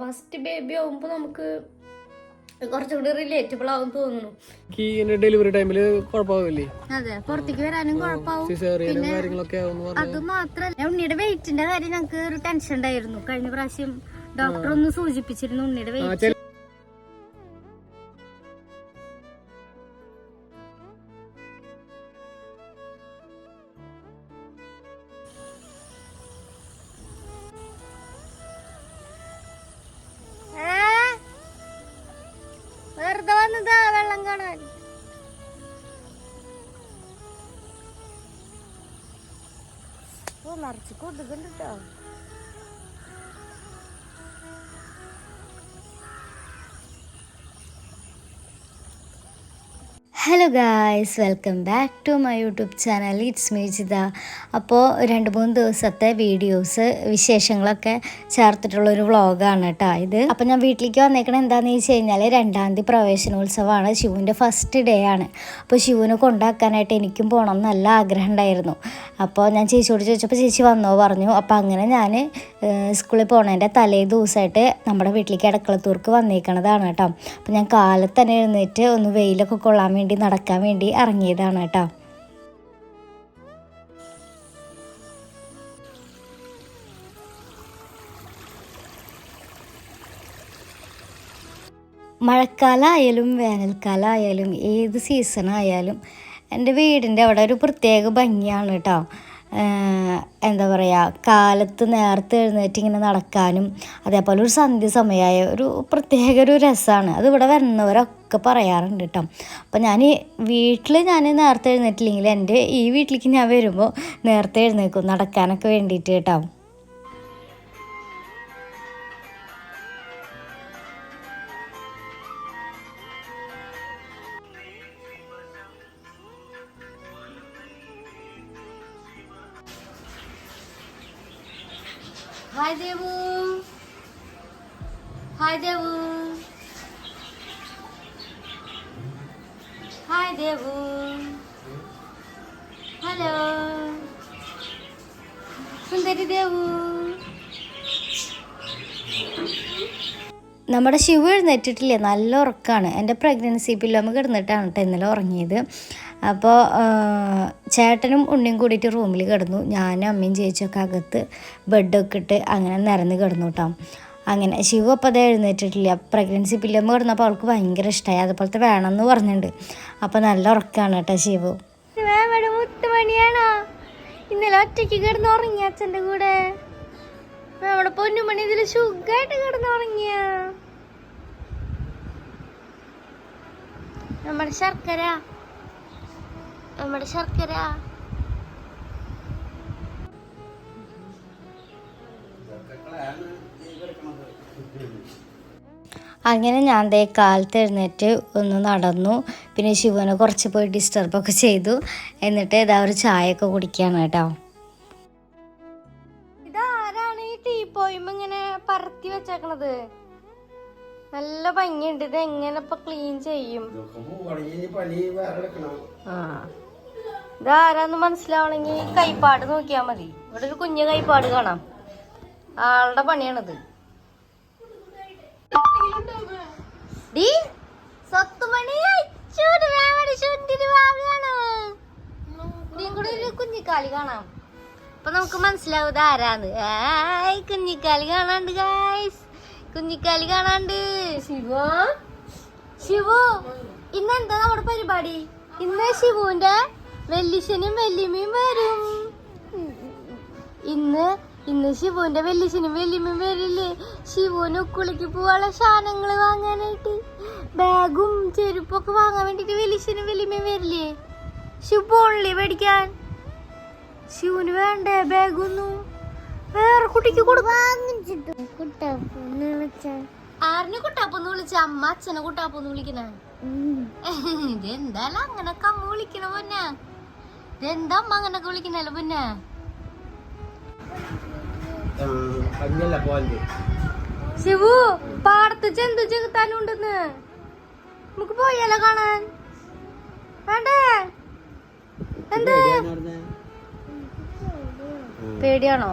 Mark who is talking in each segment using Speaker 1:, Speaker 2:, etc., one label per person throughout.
Speaker 1: First baby ആവുമ്പോ നമുക്ക് കുറച്ചുകൂടി റിലേറ്റബിൾ ആവും തോന്നുന്നു.
Speaker 2: എനിക്ക് ഡെലിവറി ടൈമിൽ കുഴപ്പമാവില്ലേ?
Speaker 1: അതെ പുറത്തേക്ക് വരാനും കുഴപ്പമാവും. അത് മാത്രല്ല ഉണ്ണിയുടെ വെയിറ്റിന്റെ കാര്യം ഞങ്ങൾക്ക് ഒരു ടെൻഷൻ ഉണ്ടായിരുന്നു. കഴിഞ്ഞ പ്രാവശ്യം ഡോക്ടർ ഒന്ന് സൂചിപ്പിച്ചിരുന്നു ഉണ്ണിയുടെ വെയിറ്റ് നിറച്ച് കൊതുകുണ്ട് കേട്ടോ hello guys welcome back to my YouTube channel it's Meejitha അപ്പോൾ രണ്ട് മൂന്ന് ദിവസത്തെ വീഡിയോസ് വിശേഷങ്ങളൊക്കെ ചേർത്തിട്ടുള്ള ഒരു വ്ളോഗാണ് കേട്ടോ ഇത്. അപ്പോൾ ഞാൻ വീട്ടിലേക്ക് വന്നേക്കണ എന്താണെന്ന് വെച്ച് കഴിഞ്ഞാൽ രണ്ടാം തീയതി പ്രവേശനോത്സവമാണ്. ശിവുവിന്റെ ഫസ്റ്റ് ഡേ ആണ്. അപ്പോൾ ശിവുവിനെ കൊണ്ടാക്കാനായിട്ട് എനിക്കും പോകണം എന്ന് നല്ല ആഗ്രഹം ഉണ്ടായിരുന്നു. അപ്പോൾ ഞാൻ ചേച്ചിയോട് ചോദിച്ചപ്പോൾ ചേച്ചി വന്നോ പറഞ്ഞു. അപ്പോൾ അങ്ങനെ ഞാൻ സ്കൂളിൽ പോണതിന്റെ തലേ ദിവസമായിട്ട് നമ്മുടെ വീട്ടിലേക്ക് അടക്കളത്തൂർക്ക് വന്നേക്കണതാണ് കേട്ടോ. അപ്പോൾ ഞാൻ കാലത്ത് തന്നെ എഴുന്നേറ്റ് ഒന്ന് വെയിലൊക്കെ കൊള്ളാൻ വേണ്ടി നടക്കാൻ വേണ്ടി ഇറങ്ങിയതാണ് കേട്ടോ. മഴക്കാലമായാലും വേനൽക്കാലമായാലും ഏത് സീസണായാലും എന്റെ വീടിന്റെ അവിടെ ഒരു പ്രത്യേക ഭംഗിയാണ് കേട്ടോ. എന്താ പറയുക കാലത്ത് നേരത്തെ എഴുന്നേറ്റ് ഇങ്ങനെ നടക്കാനും അതേപോലെ ഒരു സന്ധ്യ സമയമായ ഒരു പ്രത്യേക ഒരു രസമാണ് അത് ഇവിടെ വരുന്നവരൊക്കെ പറയാറുണ്ട് കേട്ടോ അപ്പം ഞാൻ വീട്ടിൽ ഞാൻ നേരത്തെ എഴുന്നേറ്റില്ലെങ്കിൽ എന്റെ ഈ വീട്ടിലേക്ക് ഞാൻ വരുമ്പോൾ നേരത്തെ എഴുന്നേക്കും നടക്കാനൊക്കെ വേണ്ടിയിട്ട് കേട്ടോ hi Devu hi Devu hi Devu hello സുന്ദരി ദേവു നമ്മുടെ ശിവ എഴുന്നേറ്റിട്ടില്ലേ? നല്ല ഉറക്കമാണ് എന്റെ പ്രഗ്നൻസി പില്ലോമ കിടന്നിട്ടാണ് കേട്ടോ ഇന്നലെ ഉറങ്ങിയത്. അപ്പോൾ ചേട്ടനും ഉണ്ണിയും കൂടിയിട്ട് റൂമിൽ കിടന്നു. ഞാനും അമ്മയും ചേച്ചിയൊക്കെ അകത്ത് ബെഡൊക്കെ ഇട്ട് അങ്ങനെ നിരന്ന് കിടന്നു കേട്ടോ. അങ്ങനെ ശിവ അപ്പം അത് എഴുന്നേറ്റിട്ടില്ല. പ്രഗ്നൻസി പില്ലമ്മ കിടന്നപ്പോൾ അവൾക്ക് ഭയങ്കര ഇഷ്ടമായി അതുപോലത്തെ വേണമെന്ന് പറഞ്ഞിട്ടുണ്ട്. അപ്പോൾ നല്ല ഉറക്കമാണ് കേട്ടോ ശിവു. മുത്തുമണിയാണോ ഇന്നലെ ഒറ്റയ്ക്ക് കിടന്ന് ഉറങ്ങിയ അച്ഛന്റെ കൂടെ? നമ്മുടെ പൊന്നുമണി ഇതിൽ സുഖമായിട്ട് കിടന്നുറങ്ങിയ നമ്മുടെ ശർക്കര. നമ്മുടെ ശർക്കര. അങ്ങനെ ഞാൻ ദേ കാലത്ത് എഴുന്നേറ്റ് ഒന്ന് നടന്നു. പിന്നെ ശിവനെ കുറച്ച് പോയി ഡിസ്റ്റർബൊക്കെ ചെയ്തു. എന്നിട്ട് ഇതാ ഒരു ചായയൊക്കെ കുടിക്കുകയാണ് കേട്ടോ. ഇതാരാണ് ഈ ടീ പോയിമ്പോ ഇങ്ങനെ പരത്തി വെച്ചേക്കണത്? നല്ല ഭംഗിയുണ്ട്. ഇത് എങ്ങനെ ഇപ്പൊ ക്ലീൻ ചെയ്യും? ആ. ഇതാരാന്ന് മനസ്സിലാവണമെങ്കിൽ കൈപ്പാട് നോക്കിയാ മതി. ഇവിടെ ഒരു കുഞ്ഞു കൈപ്പാട് കാണാം. ആളുടെ പണിയാണിത്. ഡി സത്തുമണി കുഞ്ഞിക്കാലി കാണാം. അപ്പൊ നമുക്ക് മനസ്സിലാവും ആരാന്ന്. ഏയ് കുഞ്ഞിക്കാലി കാണാണ്ട് ഗായ്സ് കുഞ്ഞിക്കാലി കാണാണ്ട്. ശിവ? ശിവു ഇന്ന് എന്താ നമ്മുടെ പരിപാടി? ഇന്ന് ശിവുവിന്റെ വെല്ലിശനും വെല്ലിമയും വരും. ഇന്ന് ഇന്ന് ശിവുവിന്റെ വെല്ലിശനും വെല്ലിമയും വരില്ലേ? ശിവുവിന് ഉക്കുളിക്ക് പോവാനുള്ള സാധനങ്ങൾ വാങ്ങാനായിട്ട്. ബാഗും ചെരുപ്പൊക്കെ വാങ്ങാൻ വേണ്ടിട്ട് വെല്ലിശനും വെല്ലിമയും വരില്ലേ? ശിവ പോണില്ലേ മേടിക്കാൻ? ശിവന് വേണ്ടേ ബാഗൊന്നും? വേറെ കുട്ടിക്ക് കൊടുക്കും ആറിനെ കുട്ടാപ്പൊന്ന് വിളിച്ച. അമ്മ അച്ഛനെ കുട്ടാപ്പൊന്ന് വിളിക്കണ? ഇതെന്തായാലും അങ്ങനെ അമ്മ വിളിക്കണ പൊന്നെ. അമ്മ അങ്ങനൊക്കെ പൊന്നെ?
Speaker 2: പോലത്
Speaker 1: ശിവു പാടത്ത് ചെന്തു ചെകുത്താനുണ്ടെന്ന്. നമുക്ക് പോയാലോ കാണാൻ. വേണ്ടേ? എന്താ? പേടിയാണോ?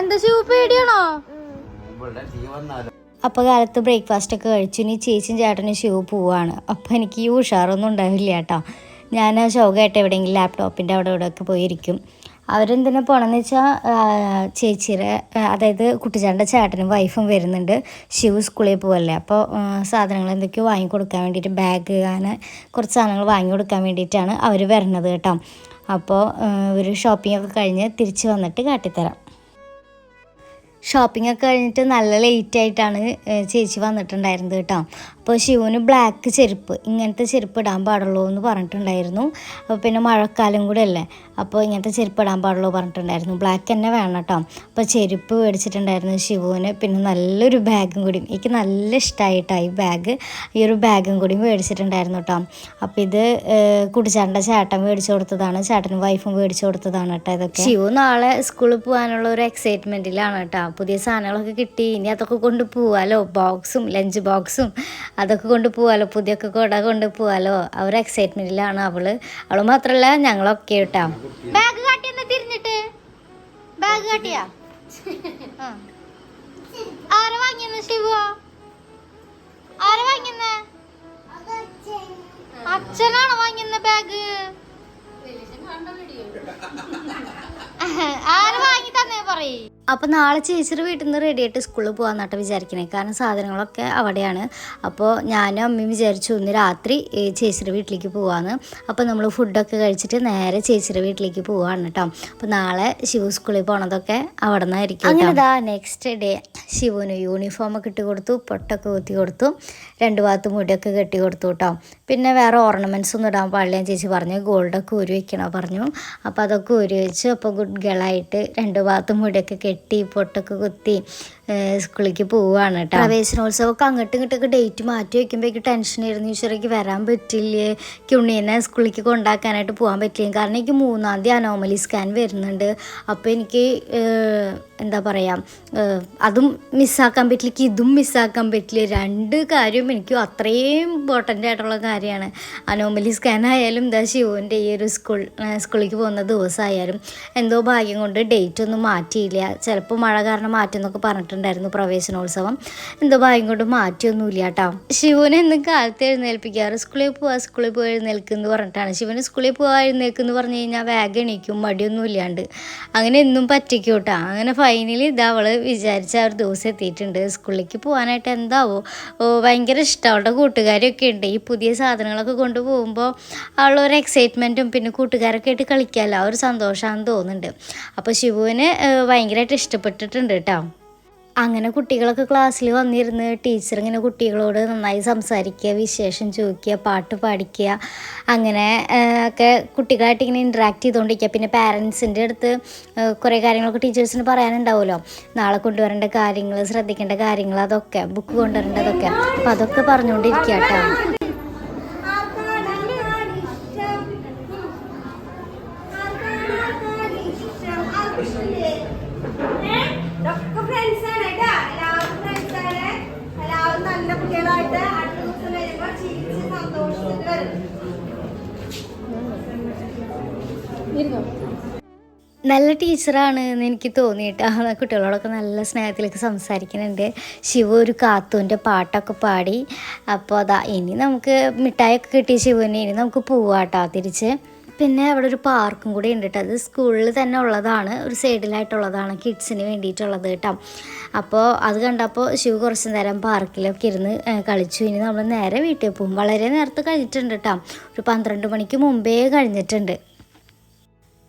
Speaker 1: എന്താ ഷൂ പേടിയാണോ? അപ്പോൾ കാലത്ത് ബ്രേക്ക്ഫാസ്റ്റൊക്കെ കഴിച്ചു. ഇനി ചേച്ചിയും ചേട്ടനും ഷൂ പോവാണ്. അപ്പോൾ എനിക്ക് ഈ ഉഷാറൊന്നും ഉണ്ടാവില്ല കേട്ടോ. ഞാൻ ആ ശോകമായിട്ട് എവിടെയെങ്കിലും ലാപ്ടോപ്പിന്റെ അവിടെ ഇവിടെ ഒക്കെ പോയിരിക്കും. അവരെന്തിനാ പോണമെന്ന് വെച്ചാൽ ചേച്ചിയുടെ അതായത് കുട്ടിച്ചാന്റെ ചേട്ടനും വൈഫും വരുന്നുണ്ട്. ശിവ് സ്കൂളിൽ പോവല്ലേ. അപ്പോൾ സാധനങ്ങൾ എന്തൊക്കെയോ വാങ്ങിക്കൊടുക്കാൻ വേണ്ടിയിട്ട് ബാഗ് അങ്ങനെ കുറച്ച് സാധനങ്ങൾ വാങ്ങി കൊടുക്കാൻ വേണ്ടിയിട്ടാണ് അവർ വരണത് കേട്ടോ. അപ്പോൾ ഒരു ഷോപ്പിംഗ് ഒക്കെ കഴിഞ്ഞ് തിരിച്ച് വന്നിട്ട് കാട്ടിത്തരാം. ഷോപ്പിംഗ് ഒക്കെ കഴിഞ്ഞിട്ട് നല്ല ലേറ്റ് ആയിട്ടാണ് ചേച്ചി വന്നിട്ടുണ്ടായിരുന്നത് കേട്ടോ. അപ്പോൾ ശിവന് ബ്ലാക്ക് ചെരുപ്പ് ഇങ്ങനത്തെ ചെരുപ്പ് ഇടാൻ പാടുള്ളൂ എന്ന് പറഞ്ഞിട്ടുണ്ടായിരുന്നു. അപ്പോൾ പിന്നെ മഴക്കാലം കൂടെ അല്ലേ അപ്പോൾ ഇങ്ങനത്തെ ചെരുപ്പ് ഇടാൻ പാടുള്ളൂ പറഞ്ഞിട്ടുണ്ടായിരുന്നു. ബ്ലാക്ക് തന്നെ വേണം കേട്ടോ. അപ്പോൾ ചെരുപ്പ് മേടിച്ചിട്ടുണ്ടായിരുന്നു ശിവുവിന്. പിന്നെ നല്ലൊരു ബാഗും കൂടി എനിക്ക് നല്ല ഇഷ്ടമായിട്ടാണ് ഈ ബാഗ് ഈ ഒരു ബാഗും കൂടി മേടിച്ചിട്ടുണ്ടായിരുന്നു കേട്ടോ. അപ്പോൾ ഇത് കുടിച്ചാണ്ട ചേട്ടൻ മേടിച്ചു കൊടുത്തതാണ്. ചേട്ടനും വൈഫും മേടിച്ചു കൊടുത്തതാണ് കേട്ടോ ഇതൊക്കെ. ശിവു നാളെ സ്കൂളിൽ പോകാനുള്ള ഒരു എക്സൈറ്റ്മെന്റിലാണ് കേട്ടോ. പുതിയ സാധനങ്ങളൊക്കെ കിട്ടി. ഇനി അതൊക്കെ കൊണ്ട് പോവാലോ. ബോക്സും ലഞ്ച് ബോക്സും അതൊക്കെ കൊണ്ട് പോവാലോ പുതിയൊക്കെ കൊട കൊണ്ട് പോവാലോ അവർ എക്സൈറ്റ്മെന്റിലാണ് അവൾ. അവൾ മാത്രല്ല ഞങ്ങളൊക്കെ കേട്ടാ. ബാഗ് കാട്ടിയെന്ന് തിരിഞ്ഞിട്ട്. ബാഗ് കാട്ടിയാ? ആ. ആരാ വാങ്ങിയെന്ന് ശിവോ? ആരാ വാങ്ങിയെന്ന്? അച്ഛനാണോ വാങ്ങിയെന്ന ബാഗ് ആര് വാങ്ങി തന്നെ പറയ്. അപ്പൊ നാളെ ചേച്ചിയുടെ വീട്ടിൽ നിന്ന് റെഡി ആയിട്ട് സ്കൂളിൽ പോകാന്നാട്ടോ വിചാരിക്കണേ. കാരണം സാധനങ്ങളൊക്കെ അവിടെയാണ്. അപ്പോൾ ഞാനും അമ്മയും വിചാരിച്ചു ഇന്ന് രാത്രി ചേച്ചിയുടെ വീട്ടിലേക്ക് പോവാന്ന്. അപ്പോൾ നമ്മൾ ഫുഡൊക്കെ കഴിച്ചിട്ട് നേരെ ചേച്ചിയുടെ വീട്ടിലേക്ക് പോവാണ് കേട്ടോ അപ്പോൾ നാളെ ശിവ സ്കൂളിൽ പോണതൊക്കെ അവിടെ നിന്നായിരിക്കും അങ്ങനെ ഇതാ നെക്സ്റ്റ് ഡേ ശിവന് യൂണിഫോം ഒക്കെ ഇട്ട് കൊടുത്തു പൊട്ടൊക്കെ കുത്തി കൊടുത്തു രണ്ട് ഭാഗത്ത് മുടിയൊക്കെ കെട്ടി കൊടുത്തു കേട്ടോ പിന്നെ വേറെ ഓർണമെന്റ്സ് ഒന്നും ഇടാൻ പാടില്ല ചേച്ചി പറഞ്ഞു. ഗോൾഡൊക്കെ ഊരി വയ്ക്കണോ പറഞ്ഞു. അപ്പോൾ അതൊക്കെ ഊരി വെച്ചു അപ്പോൾ ഗുഡ് ഗേളായിട്ട് രണ്ട് ഭാഗത്ത് മുടിയൊക്കെ കെട്ടി പൊട്ടൊക്കെ കുത്തി സ്കൂളിലേക്ക് പോവുകയാണ് കേട്ടോ പ്രവേശനോത്സവമൊക്കെ അങ്ങോട്ടും ഇങ്ങോട്ടൊക്കെ ഡേറ്റ് മാറ്റി വെക്കുമ്പോഴേക്ക് ടെൻഷനായിരുന്നു ഈശ്വരയ്ക്ക് വരാൻ പറ്റില്ലേ? ഉണ്ണീനെ സ്കൂളിലേക്ക് കൊണ്ടാക്കാനായിട്ട് പോകാൻ പറ്റില്ലേ? കാരണം എനിക്ക് മൂന്നാം തീയതി അനോമലി സ്കാൻ വരുന്നുണ്ട്. അപ്പോൾ എനിക്ക് എന്താ പറയുക അതും മിസ്സാക്കാൻ പറ്റില്ല ഇതും മിസ്സാക്കാൻ പറ്റില്ല. രണ്ട് കാര്യവും എനിക്ക് അത്രയും ഇമ്പോർട്ടന്റ് ആയിട്ടുള്ള കാര്യമാണ്. അനോമലി സ്കാൻ ആയാലും എന്താ ശിവന്റെ ഈ ഒരു സ്കൂൾ സ്കൂളിലേക്ക് പോകുന്ന ദിവസമായാലും എന്തോ ഭാഗ്യം കൊണ്ട് ഡേറ്റ് ഒന്നും മാറ്റിയില്ല. ചിലപ്പോൾ മഴ കാരണം മാറ്റുമെന്നൊക്കെ പറഞ്ഞിട്ടുണ്ടായിരുന്നു പ്രവേശനോത്സവം. എന്തോ ഭാഗ്യം കൊണ്ട് മാറ്റിയൊന്നുമില്ല കേട്ടോ ശിവനെ എന്നും കാലത്ത് എഴുന്നേൽപ്പിക്കാറ് സ്കൂളിൽ പോവാ സ്കൂളിൽ പോയി എഴുന്നേൽക്കുന്നു പറഞ്ഞിട്ടാണ്. ശിവന് സ്കൂളിൽ പോവാ എഴുന്നേൽക്കുന്നു പറഞ്ഞു കഴിഞ്ഞാൽ വേഗം എണീക്കും മടിയൊന്നും ഇല്ലാണ്ട്. അങ്ങനെ എന്നും പറ്റിക്കും കേട്ടോ അങ്ങനെ ഫൈനലി ഇത് അവൾ വിചാരിച്ച ഒരു ദിവസം എത്തിയിട്ടുണ്ട്. സ്കൂളിലേക്ക് പോകാനായിട്ട് എന്താവോ ഭയങ്കര ഇഷ്ടം. അവളുടെ കൂട്ടുകാരൊക്കെ ഉണ്ട്. ഈ പുതിയ സാധനങ്ങളൊക്കെ കൊണ്ടുപോകുമ്പോൾ അവളൊരു എക്സൈറ്റ്മെന്റും പിന്നെ കൂട്ടുകാരൊക്കെ ആയിട്ട് കളിക്കാമല്ലോ ആ ഒരു സന്തോഷമാണെന്ന് തോന്നുന്നുണ്ട്. അപ്പോൾ ശിവുവിന് ഭയങ്കരമായിട്ട് ഇഷ്ടപ്പെട്ടിട്ടുണ്ട് കേട്ടോ അങ്ങനെ കുട്ടികളൊക്കെ ക്ലാസ്സിൽ വന്നിരുന്ന് ടീച്ചർ ഇങ്ങനെ കുട്ടികളോട് നന്നായി സംസാരിക്കുക വിശേഷം ചോദിക്കുക പാട്ട് പാടിക്കുക അങ്ങനെ ഒക്കെ കുട്ടികളായിട്ട് ഇങ്ങനെ ഇൻട്രാക്ട് ചെയ്തുകൊണ്ടിരിക്കുക പിന്നെ പാരൻസിന്റെ അടുത്ത് കുറേ കാര്യങ്ങളൊക്കെ ടീച്ചേഴ്സിന് പറയാനുണ്ടാവുമല്ലോ. നാളെ കൊണ്ടുവരേണ്ട കാര്യങ്ങൾ ശ്രദ്ധിക്കേണ്ട കാര്യങ്ങൾ അതൊക്കെ ബുക്ക് കൊണ്ടുവരേണ്ടതൊക്കെ. അപ്പോൾ അതൊക്കെ പറഞ്ഞുകൊണ്ടിരിക്കുക കേട്ടോ
Speaker 3: ഇതൊക്കെ friends ആണ് കേട്ടാ. എല്ലാവരും friends ആണ്. എല്ലാവരും നല്ല കുട്ടികളായിട്ട് അടുത്ത ദിവസം വരുമ്പോ ചിരിച്ച് സന്തോഷത്തിൽ വരും
Speaker 1: നല്ല ടീച്ചറാണ് എന്ന് എനിക്ക് തോന്നിയിട്ട് ആ കുട്ടികളോടൊക്കെ നല്ല സ്നേഹത്തിലൊക്കെ സംസാരിക്കുന്നുണ്ട്. ശിവ ഒരു കാത്തൂന്റെ പാട്ടൊക്കെ പാടി. അപ്പോൾ അതാ ഇനി നമുക്ക് മിഠായൊക്കെ കിട്ടിയ ശിവന് ഇനി നമുക്ക് പോവാട്ടോ തിരിച്ച്. പിന്നെ അവിടെ ഒരു പാർക്കും കൂടി ഉണ്ട് കേട്ടോ. അത് സ്കൂളിൽ തന്നെ ഉള്ളതാണ്. ഒരു സൈഡിലായിട്ടുള്ളതാണ് കിഡ്സിന് വേണ്ടിയിട്ടുള്ളത് കേട്ടോ. അപ്പോൾ അത് കണ്ടപ്പോൾ ശിവ കുറച്ച് നേരം പാർക്കിലൊക്കെ ഇരുന്ന് കളിച്ചു. ഇനി നമ്മൾ നേരെ വീട്ടിൽ പോകും വളരെ നേരത്തെ കഴിഞ്ഞിട്ടുണ്ട് കേട്ടോ. ഒരു പന്ത്രണ്ട് മണിക്ക് മുമ്പേ കഴിഞ്ഞിട്ടുണ്ട്.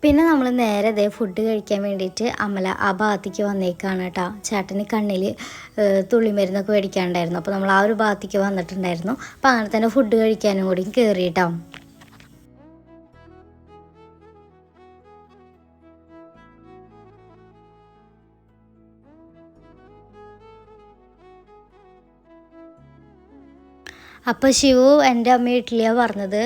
Speaker 1: പിന്നെ നമ്മൾ നേരെ ഇതേ ഫുഡ് കഴിക്കാൻ വേണ്ടിയിട്ട് അമല ആ ഭാഗത്തേക്ക് വന്നേക്കാണ് കേട്ടോ ചേട്ടന് കണ്ണിൽ തുള്ളിമരുന്നൊക്കെ മേടിക്കാനുണ്ടായിരുന്നു. അപ്പോൾ നമ്മൾ ആ ഒരു ഭാഗത്തേക്ക് വന്നിട്ടുണ്ടായിരുന്നു. അപ്പോൾ അങ്ങനെ തന്നെ ഫുഡ് കഴിക്കാനും കൂടി കയറി കേട്ടോ അപ്പോൾ ശിവു എന്റെ അമ്മ ഇഡ്ഡലിയാണ് പറഞ്ഞത്.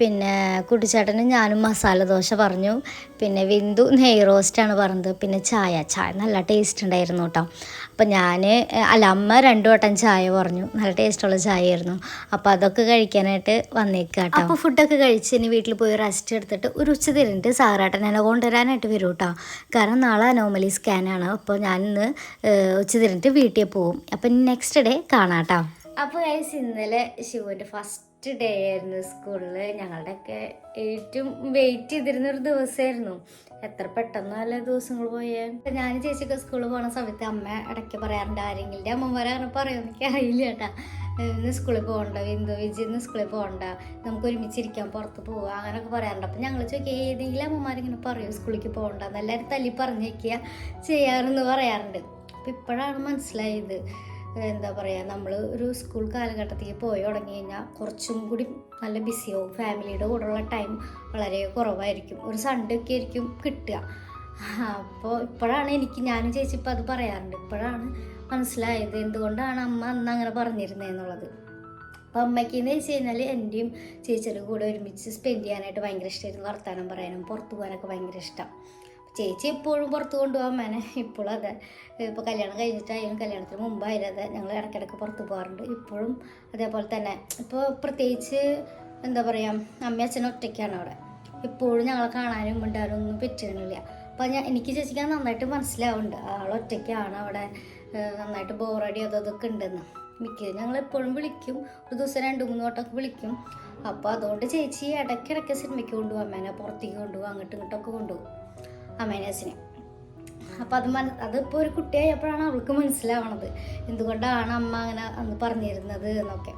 Speaker 1: പിന്നെ കുട്ടിച്ചേട്ടന് ഞാനും മസാല ദോശ പറഞ്ഞു. പിന്നെ വിന്ദു നെയ് റോസ്റ്റാണ് പറഞ്ഞത്. പിന്നെ ചായ. ചായ നല്ല ടേസ്റ്റ് ഉണ്ടായിരുന്നു കേട്ടോ അപ്പോൾ ഞാൻ അല്ല അമ്മ രണ്ടു വട്ടം ചായ പറഞ്ഞു. നല്ല ടേസ്റ്റുള്ള ചായ ആയിരുന്നു അപ്പോൾ അതൊക്കെ കഴിക്കാനായിട്ട് വന്നേക്കാം കേട്ടോ അപ്പോൾ ഫുഡൊക്കെ കഴിച്ച് ഇനി വീട്ടിൽ പോയി റെസ്റ്റ് എടുത്തിട്ട് ഒരു ഉച്ച തിരിഞ്ഞിട്ട് സാറാട്ടൻ എന്നെ കൊണ്ടുവരാനായിട്ട് വരും കേട്ടോ കാരണം നാളെ അനോമലി സ്കാനാണ് അപ്പോൾ ഞാൻ ഇന്ന് ഉച്ച തിരിഞ്ഞിട്ട് വീട്ടിൽ പോകും അപ്പം നെക്സ്റ്റ് ഡേ കാണാം കേട്ടോ അപ്പോൾ ഗൈസ് ഇന്നലെ ശിവന്റെ ഫസ്റ്റ് ഡേ ആയിരുന്നു സ്കൂളിൽ ഞങ്ങളുടെയൊക്കെ ഏറ്റവും വെയിറ്റ് ചെയ്തിരുന്ന ഒരു ദിവസമായിരുന്നു. എത്ര പെട്ടെന്ന് നല്ല ദിവസങ്ങൾ പോയേ. ഞാൻ ചേച്ചിയൊക്കെ സ്കൂളിൽ പോണ സമയത്ത് അമ്മ ഇടയ്ക്ക് പറയാറുണ്ട് ആരെങ്കിലും അമ്മമാരെ അങ്ങനെ പറയുമോ എനിക്ക് അറിയില്ല കേട്ടാ. ഇന്ന് സ്കൂളിൽ പോകണ്ട ബിന്ദു വിജി ഇന്ന് സ്കൂളിൽ പോകണ്ട. നമുക്ക് ഒരുമിച്ചിരിക്കാൻ പുറത്ത് പോവാം. അങ്ങനെയൊക്കെ പറയാറുണ്ട്. അപ്പം ഞങ്ങൾ ചോദിക്കുക ഏതെങ്കിലും അമ്മമാരിങ്ങനെ പറയും സ്കൂളിലേക്ക് പോകണ്ട? എല്ലാവരും തല്ലി പറഞ്ഞേക്കുക ചെയ്യാറെന്ന് പറയാറുണ്ട്. അപ്പം ഇപ്പോഴാണ് മനസ്സിലായത്. എന്താ പറയുക നമ്മൾ ഒരു സ്കൂൾ കാലഘട്ടത്തിൽ പോയി തുടങ്ങി കഴിഞ്ഞാൽ കുറച്ചും കൂടി നല്ല ബിസിയാവും ഫാമിലിയുടെ കൂടെയുള്ള ടൈം വളരെ കുറവായിരിക്കും. ഒരു സൺഡേ ഒക്കെ ആയിരിക്കും കിട്ടുക. അപ്പോൾ ഇപ്പോഴാണ് എനിക്ക് ഞാനും ചേച്ചി ഇപ്പം അത് പറയാറുണ്ട്. ഇപ്പോഴാണ് മനസ്സിലായത് എന്തുകൊണ്ടാണ് അമ്മ അന്ന് അങ്ങനെ പറഞ്ഞിരുന്നതെന്നുള്ളത് അപ്പോൾ അമ്മയ്ക്ക് എന്ന് വെച്ച് കഴിഞ്ഞാൽ എന്റെയും ചേച്ചിയുടെ കൂടെ ഒരുമിച്ച് സ്പെൻഡ് ചെയ്യാനായിട്ട് ഭയങ്കര ഇഷ്ടമായിരുന്നു വർത്തമാനം പറയാനും. പുറത്തു പോകാനൊക്കെ ഭയങ്കര ഇഷ്ടം. ചേച്ചി എപ്പോഴും പുറത്ത് കൊണ്ടുപോകാൻ മേനെ ഇപ്പോഴും അതെ. ഇപ്പോൾ കല്യാണം കഴിഞ്ഞിട്ടായാലും കല്യാണത്തിന് മുമ്പായാലും ഞങ്ങൾ ഇടയ്ക്കിടയ്ക്ക് പുറത്ത് പോകാറുണ്ട്. ഇപ്പോഴും അതേപോലെ തന്നെ. ഇപ്പോൾ പ്രത്യേകിച്ച് എന്താ പറയുക അമ്മ അച്ഛനും ഒറ്റയ്ക്കാണ് അവിടെ. ഇപ്പോഴും ഞങ്ങളെ കാണാനും മിണ്ടാനും ഒന്നും പറ്റുന്നില്ല. അപ്പോൾ ഞാൻ എനിക്ക് ചേച്ചിക്കാൻ നന്നായിട്ട് മനസ്സിലാവുന്നുണ്ട്. ആൾ ഒറ്റയ്ക്കാണ് അവിടെ നന്നായിട്ട് ബോറടി അതോ ഇതൊക്കെ ഉണ്ടെന്ന്. മിക്കതും ഞങ്ങൾ എപ്പോഴും വിളിക്കും. ഒരു ദിവസം രണ്ട് മൂന്ന് വട്ടമൊക്കെ വിളിക്കും. അപ്പോൾ അതുകൊണ്ട് ചേച്ചി ഇടയ്ക്കിടയ്ക്ക് സിനിമയ്ക്ക് കൊണ്ടുപോകാം അമ്മേനെ പുറത്തേക്ക് കൊണ്ടുപോകും അങ്ങോട്ടും ഇങ്ങോട്ടൊക്കെ കൊണ്ടുപോകും. അമേനസിനെ. അപ്പം അത് മന അതിപ്പോൾ ഒരു കുട്ടിയായപ്പോഴാണ് അവൾക്ക് മനസ്സിലാവണത്. എന്തുകൊണ്ടാണ് അമ്മ അങ്ങനെ അന്ന് പറഞ്ഞിരുന്നത് എന്നൊക്കെ.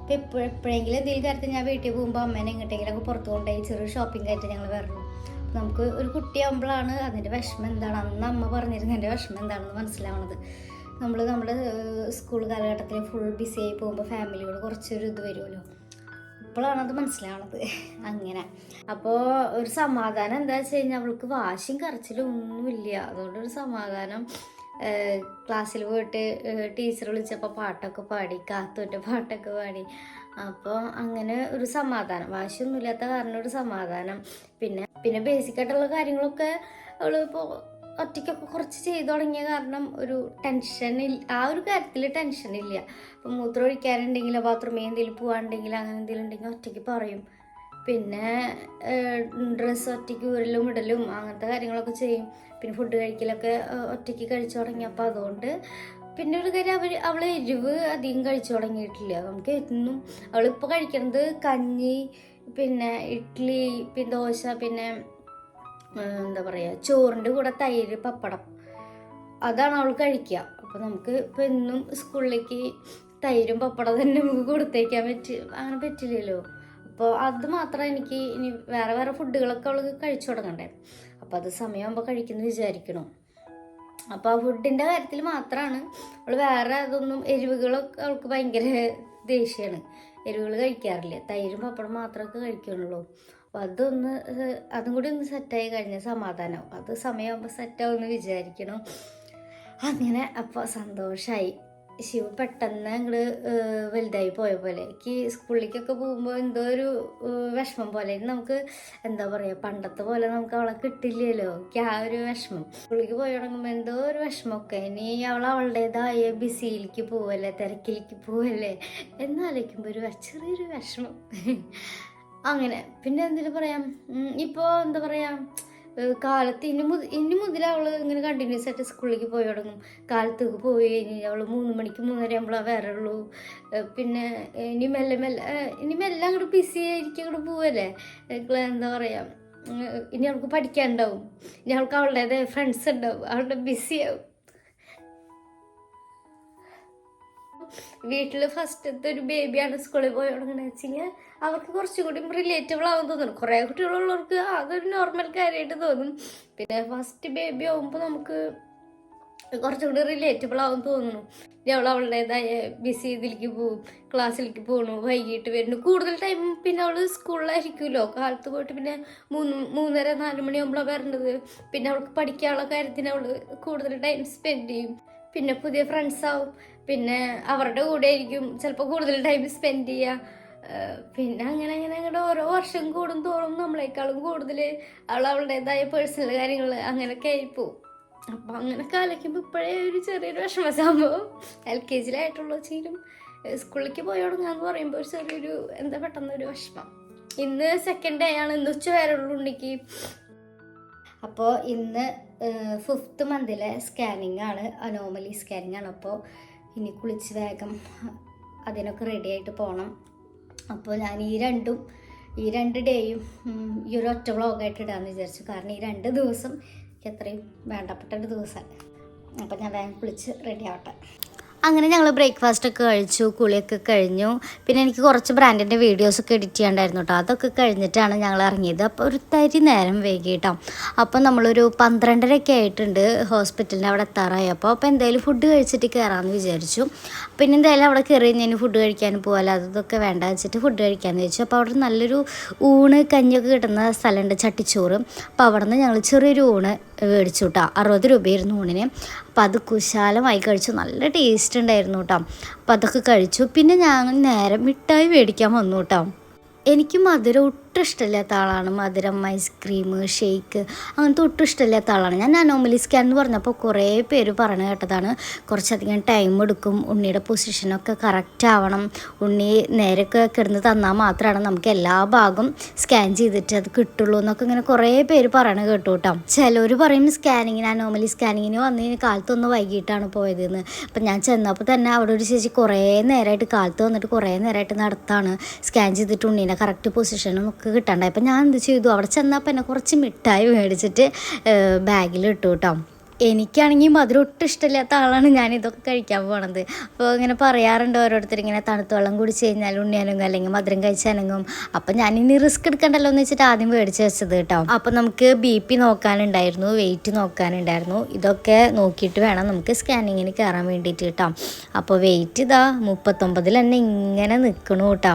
Speaker 1: ഇപ്പം എപ്പോഴും എപ്പോഴെങ്കിലും എന്തെങ്കിലും കാര്യത്തിൽ ഞാൻ വീട്ടിൽ പോകുമ്പോൾ അമ്മേനെ എങ്ങോട്ടെങ്കിലൊക്കെ പുറത്തു കൊണ്ടുപോയി ചെറിയ ഷോപ്പിംഗ് ആയിട്ട് ഞങ്ങൾ വരണം. നമുക്ക് ഒരു കുട്ടിയാകുമ്പോഴാണ് അതിന്റെ വിഷമം എന്താണ്? അന്ന് അമ്മ പറഞ്ഞിരുന്നതിന്റെ വിഷമം എന്താണെന്ന് മനസ്സിലാവണത്. നമ്മൾ നമ്മുടെ സ്കൂൾ കാലഘട്ടത്തിൽ ഫുൾ ബിസി ആയി പോകുമ്പോൾ ഫാമിലിയോട് കുറച്ചൊരു ഇത് വരുമല്ലോ. ഇപ്പോഴാണ് അത് മനസ്സിലാവണത്. അങ്ങനെ. അപ്പോൾ ഒരു സമാധാനം എന്താ വെച്ച് കഴിഞ്ഞാൽ അവൾക്ക് വാശിയും കരച്ചിലും ഒന്നുമില്ല. അതുകൊണ്ട് ഒരു സമാധാനം ക്ലാസ്സിൽ പോയിട്ട് ടീച്ചർ വിളിച്ചപ്പോൾ പാട്ടൊക്കെ പാടി കാത്തോറ്റ പാട്ടൊക്കെ പാടി. അപ്പോൾ അങ്ങനെ ഒരു സമാധാനം. വാശിയൊന്നുമില്ലാത്ത കാരണം ഒരു സമാധാനം. പിന്നെ പിന്നെ ബേസിക് ആയിട്ടുള്ള കാര്യങ്ങളൊക്കെ അവൾ ഇപ്പോൾ ഒറ്റയ്ക്കൊക്കെ കുറച്ച് ചെയ്തു തുടങ്ങിയ കാരണം ഒരു ടെൻഷൻ ആ ഒരു കാര്യത്തിൽ ടെൻഷൻ ഇല്ല. അപ്പം മൂത്രം ഒഴിക്കാനുണ്ടെങ്കിലോ ബാത്റൂമിൽ എന്തെങ്കിലും പോകാനുണ്ടെങ്കിൽ അങ്ങനെ എന്തെങ്കിലും ഉണ്ടെങ്കിൽ ഒറ്റയ്ക്ക് പറയും. പിന്നെ ഡ്രസ്സ് ഒറ്റയ്ക്ക് ഊരലും ഇടലും അങ്ങനത്തെ കാര്യങ്ങളൊക്കെ ചെയ്യും. പിന്നെ ഫുഡ് കഴിക്കലൊക്കെ ഒറ്റയ്ക്ക് കഴിച്ചു തുടങ്ങിയപ്പോൾ അതുകൊണ്ട് പിന്നെ ഒരു കാര്യം അവർ അവൾ എരിവ് അധികം കഴിച്ചു തുടങ്ങിയിട്ടില്ല. നമുക്ക് എന്നും അവളിപ്പോൾ കഴിക്കുന്നത് കഞ്ഞി പിന്നെ ഇഡ്ഡലി പിന്നെ ദോശ പിന്നെ എന്താ പറയുക ചോറിന്റെ കൂടെ തൈര് പപ്പടം. അതാണ് അവൾ കഴിക്കുക അപ്പോൾ നമുക്ക് ഇപ്പം എന്നും സ്കൂളിലേക്ക് തൈരും പപ്പടം തന്നെ നമുക്ക് കൊടുത്തേക്കാൻ പറ്റി അങ്ങനെ പറ്റില്ലല്ലോ. അപ്പോൾ അത് മാത്രം എനിക്ക് ഇനി വേറെ വേറെ ഫുഡുകളൊക്കെ അവൾക്ക് കഴിച്ചു തുടങ്ങണ്ടേ. അപ്പോൾ അത് സമയമാകുമ്പോൾ കഴിക്കുന്നു വിചാരിക്കണം. അപ്പോൾ ആ ഫുഡിന്റെ കാര്യത്തിൽ മാത്രമാണ് അവൾ വേറെ അതൊന്നും എരിവുകളൊക്കെ അവൾക്ക് ഭയങ്കര ദേഷ്യമാണ് എരിവുകൾ കഴിക്കാറില്ല. തൈരും പപ്പടം മാത്രമൊക്കെ കഴിക്കുന്നുള്ളൂ. അപ്പോൾ അതൊന്ന് അതും കൂടി ഒന്ന് സെറ്റായി കഴിഞ്ഞാൽ സമാധാനമാവും അത് സമയമാകുമ്പോൾ സെറ്റാവുമെന്ന് വിചാരിക്കണം. അങ്ങനെ അപ്പോൾ സന്തോഷമായി ശിവ പെട്ടെന്ന് അങ്ങോട്ട് വലുതായി പോയ പോലെ. എനിക്ക് സ്കൂളിലേക്കൊക്കെ പോകുമ്പോൾ എന്തോ ഒരു വിഷമം പോലെ. നമുക്ക് എന്താ പറയുക പണ്ടത്തെ പോലെ നമുക്ക് അവളെ കിട്ടില്ലല്ലോ. എനിക്ക് ആ ഒരു വിഷമം. സ്കൂളിലേക്ക് പോയി തുടങ്ങുമ്പോൾ എന്തോ ഒരു വിഷമമൊക്കെ. ഇനി അവൾ അവളുടേതായ ബിസിയിലേക്ക് പോവല്ലേ തിരക്കിലേക്ക് പോവല്ലേ എന്നാലോചിക്കുമ്പോൾ ഒരു ചെറിയൊരു വിഷമം. അങ്ങനെ. പിന്നെ എന്തിനു പറയാം? ഇപ്പോൾ ഇപ്പോ എന്താ പറയാ? ഏഹ് കാലത്ത് ഇനി മുതൽ ഇനി മുതൽ അവൾ ഇങ്ങനെ കണ്ടിന്യൂസ് ആയിട്ട് സ്കൂളിലേക്ക് പോയി തുടങ്ങും. കാലത്തേക്ക് പോയി കഴിഞ്ഞ് അവൾ മൂന്ന് മണിക്ക് മൂന്നര വേറെ ഉള്ളൂ പിന്നെ ഇനി മെല്ലെ മെല്ലെ ഇനി മെല്ലെ അങ്ങോട്ട് ബിസി ആയിരിക്കും അങ്ങോട്ട് പോവല്ലേ? എന്താ പറയുക ഇനി അവൾക്ക് പഠിക്കാനുണ്ടാവും. ഇനി അവൾക്ക് അവളുടേതായ ഫ്രണ്ട്സ് ഉണ്ടാവും. അവളുടെ ബിസി ആവും. വീട്ടിൽ ഫസ്റ്റത്തെ ഒരു ബേബിയാണ് സ്കൂളിൽ പോയി തുടങ്ങുന്നത് വെച്ചെങ്കിൽ അവർക്ക് കുറച്ചും കൂടി റിലേറ്റബിൾ ആവും തോന്നുന്നു കുറേ കുട്ടികളുള്ളവർക്ക് അതൊരു നോർമൽ കാര്യമായിട്ട് തോന്നും. പിന്നെ ഫസ്റ്റ് ബേബി ആവുമ്പോൾ നമുക്ക് കുറച്ചും കൂടി റിലേറ്റബിൾ ആവും തോന്നുന്നു. അവൾ അവളുടേതായ ബിസി ഇതിലേക്ക് പോവും ക്ലാസ്സിലേക്ക് പോകണു വൈകിട്ട് വരുന്നു. കൂടുതൽ ടൈം പിന്നെ അവൾ സ്കൂളിലായിരിക്കുമല്ലോ കാലത്ത് പോയിട്ട് പിന്നെ മൂന്ന് മൂന്നര നാല് മണിയാകുമ്പോഴാണ് വരേണ്ടത്. പിന്നെ അവൾക്ക് പഠിക്കാനുള്ള കാര്യത്തിന് അവൾ കൂടുതൽ ടൈം സ്പെൻഡ് ചെയ്യും. പിന്നെ പുതിയ ഫ്രണ്ട്സ് ആവും. പിന്നെ അവരുടെ കൂടെ ആയിരിക്കും ചിലപ്പോൾ കൂടുതൽ ടൈം സ്പെൻഡ് ചെയ്യുക പിന്നെ അങ്ങനെ അങ്ങനെ അങ്ങോട്ട് ഓരോ വർഷം കൂടും തോറും നമ്മളെക്കാളും കൂടുതൽ അവൾ അവളുടേതായ പേഴ്സണൽ കാര്യങ്ങൾ അങ്ങനെയൊക്കെ ആയിപ്പോവും അപ്പം അങ്ങനെ കാലയ്ക്കുമ്പോൾ ഇപ്പോഴേ ഒരു ചെറിയൊരു വിഷമ സംഭവം എൽ കെ ജിയിലായിട്ടുള്ള വെച്ചെങ്കിലും സ്കൂളിലേക്ക് പോയി തുടങ്ങാന്ന് പറയുമ്പോൾ ഒരു ചെറിയൊരു എന്താ പെട്ടെന്നൊരു വിഷമം. ഇന്ന് സെക്കൻഡ് ഡേ ആണ് ഇന്ന് ഉച്ച വരെ ഉള്ളുണ്ടെങ്കിൽ അപ്പോൾ ഇന്ന് ഫിഫ്ത്ത് മന്തിലെ സ്കാനിങ് ആണ് അനോമലി സ്കാനിങ് ആണ്. അപ്പോൾ ഇനി കുളിച്ച് വേഗം അതിനൊക്കെ റെഡി ആയിട്ട് പോകണം അപ്പോൾ ഞാൻ ഈ രണ്ടും ഈ രണ്ട് ഡേയും ഈ ഒരു ഒറ്റ വ്ളോഗായിട്ട് ഇടാമെന്ന് വിചാരിച്ചു. കാരണം ഈ രണ്ട് ദിവസം എത്രയും വേണ്ടപ്പെട്ട ഒരു ദിവസമാണ്. അപ്പോൾ ഞാൻ വേഗം കുളിച്ച് റെഡി ആവട്ടെ. അങ്ങനെ ഞങ്ങൾ ബ്രേക്ക്ഫാസ്റ്റ് ഒക്കെ കഴിച്ചു കുളിയൊക്കെ കഴിഞ്ഞു. പിന്നെ എനിക്ക് കുറച്ച് ബ്രാൻഡിന്റെ വീഡിയോസൊക്കെ എഡിറ്റ് ചെയ്യാണ്ടായിരുന്നു കേട്ടോ അതൊക്കെ കഴിഞ്ഞിട്ടാണ് ഞങ്ങൾ ഇറങ്ങിയത്. അപ്പോൾ ഒരു തരി നേരം വൈകിട്ടോ. അപ്പോൾ നമ്മളൊരു പന്ത്രണ്ടരയൊക്കെ ആയിട്ടുണ്ട് ഹോസ്പിറ്റലിന്റെ അവിടെ എത്താറായി അപ്പോൾ അപ്പോൾ എന്തായാലും ഫുഡ് കഴിച്ചിട്ട് കയറാമെന്ന് വിചാരിച്ചു. പിന്നെ എന്തായാലും അവിടെ കയറി ഞാൻ ഫുഡ് കഴിക്കാൻ പോകാമല്ലോ അതൊക്കെ വേണ്ട വെച്ചിട്ട് ഫുഡ് കഴിക്കാമെന്ന് ചോദിച്ചു അപ്പോൾ അവിടെ നല്ലൊരു ഊണ് കഞ്ഞിയൊക്കെ കിട്ടുന്ന സ്ഥലമുണ്ട് ചട്ടിച്ചോറ്. അപ്പോൾ അവിടെ നിന്ന് ഞങ്ങൾ ചെറിയൊരു ഊണ് മേടിച്ചു കേട്ടോ അറുപത് രൂപയായിരുന്നു ഊണിന്. അപ്പോൾ അത് കുശാലമായി കഴിച്ചു. നല്ല ടേസ്റ്റ് ഉണ്ടായിരുന്നു കേട്ടോ അപ്പോൾ അതൊക്കെ കഴിച്ചു. പിന്നെ ഞാൻ നേരെ മിഠായി മേടിക്കാൻ വന്നു കേട്ടോ എനിക്ക് മധുരം ഒട്ടും ഇഷ്ടമില്ലാത്ത ആളാണ്. മധുരം ഐസ്ക്രീം ഷേക്ക് അങ്ങനത്തെ ഒട്ടും ഇഷ്ടമില്ലാത്ത ആളാണ്. ഞാൻ അനോമലി സ്കാൻ എന്ന് പറഞ്ഞപ്പോൾ കുറേ പേര് പറഞ്ഞു കേട്ടതാണ്. കുറച്ചധികം ടൈം എടുക്കും. ഉണ്ണിയുടെ പൊസിഷനൊക്കെ കറക്റ്റ് ആവണം. ഉണ്ണി നേരൊക്കെ കിടന്ന് തന്നാൽ മാത്രമാണ് നമുക്ക് എല്ലാ ഭാഗം സ്കാൻ ചെയ്തിട്ട് അത് കിട്ടുള്ളൂ എന്നൊക്കെ ഇങ്ങനെ കുറേ പേര് പറയണ കേട്ടു കേട്ടോ. ചിലർ പറയും സ്കാനിങ്ങിന് അനോമലി സ്കാനിങ്ങിന് വന്ന് ഇനി കാലത്തൊന്ന് വൈകിട്ടാണ് പോയതെന്ന്. അപ്പം ഞാൻ ചെന്നപ്പോൾ തന്നെ അവിടെ ഒരു ചേച്ചി കുറേ നേരമായിട്ട് കാലത്ത് വന്നിട്ട് കുറേ നേരമായിട്ട് നടത്താണ്. സ്കാൻ ചെയ്തിട്ട് ഉണ്ണീനെ കറക്റ്റ് പൊസിഷനും ഒക്കെ കിട്ടണ്ടായി. അപ്പം ഞാൻ എന്ത് ചെയ്തു? അവിടെ ചെന്നപ്പോൾ എന്നെ കുറച്ച് മിഠായി മേടിച്ചിട്ട് ബാഗിൽ ഇട്ടു കേട്ടോ. എനിക്കാണെങ്കിൽ മധുരം ഒട്ടും ഇഷ്ടമില്ലാത്ത ആളാണ് ഞാൻ ഇതൊക്കെ കഴിക്കാൻ പോണത്. അപ്പോൾ ഇങ്ങനെ പറയാറുണ്ട് ഓരോരുത്തർ ഇങ്ങനെ തണുത്ത വെള്ളം കുടിച്ച് കഴിഞ്ഞാൽ ഉണ്ണിയാനെങ്കും അല്ലെങ്കിൽ മധുരം കഴിച്ചാനെങ്കും അപ്പം ഞാൻ ഇനി റിസ്ക് എടുക്കണ്ടല്ലോ എന്ന് വെച്ചിട്ട് ആദ്യം മേടിച്ച് വെച്ചത് കേട്ടോ. അപ്പം നമുക്ക് ബി പി നോക്കാനുണ്ടായിരുന്നു വെയിറ്റ് നോക്കാനുണ്ടായിരുന്നു. ഇതൊക്കെ നോക്കിയിട്ട് വേണം നമുക്ക് സ്കാനിങ്ങിന് കയറാൻ വേണ്ടിയിട്ട് കേട്ടോ. അപ്പോൾ വെയിറ്റ് ഇതാ മുപ്പത്തൊമ്പതിൽ തന്നെ ഇങ്ങനെ നിൽക്കണു കേട്ടോ.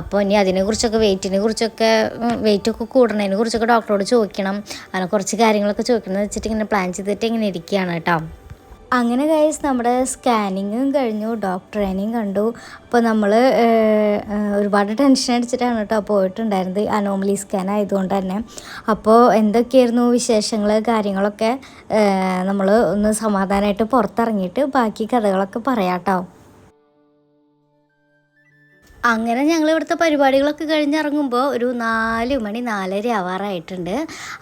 Speaker 1: അപ്പോൾ ഇനി അതിനെക്കുറിച്ചൊക്കെ വെയിറ്റിനെ കുറിച്ചൊക്കെ വെയിറ്റൊക്കെ കൂടണതിനെ കുറിച്ചൊക്കെ ഡോക്ടറോട് ചോദിക്കണം. അങ്ങനെ കുറച്ച് കാര്യങ്ങളൊക്കെ ചോദിക്കണം എന്ന് വെച്ചിട്ട് ഇങ്ങനെ പ്ലാൻ ചെയ്തിട്ട് ഇങ്ങനെ ഇരിക്കുകയാണ് കേട്ടോ. അങ്ങനെ ഗൈസ് നമ്മുടെ സ്കാനിങ്ങും കഴിഞ്ഞു ഡോക്ടർ ട്രെയിനിങ് കണ്ടു. അപ്പോൾ നമ്മൾ ഒരുപാട് ടെൻഷൻ അടിച്ചിട്ടാണ് കേട്ടോ പോയിട്ടുണ്ടായിരുന്നത്. അനോമലി സ്കാൻ ആയതുകൊണ്ട് തന്നെ. അപ്പോൾ എന്തൊക്കെയായിരുന്നു വിശേഷങ്ങൾ കാര്യങ്ങളൊക്കെ? നമ്മൾ ഒന്ന് സമാധാനമായിട്ട് പുറത്തിറങ്ങിയിട്ട് ബാക്കി കഥകളൊക്കെ പറയാം കേട്ടോ. അങ്ങനെ ഞങ്ങൾ ഇവിടുത്തെ പരിപാടികളൊക്കെ കഴിഞ്ഞിറങ്ങുമ്പോൾ ഒരു നാല് മണി നാലര ആവാറായിട്ടുണ്ട്.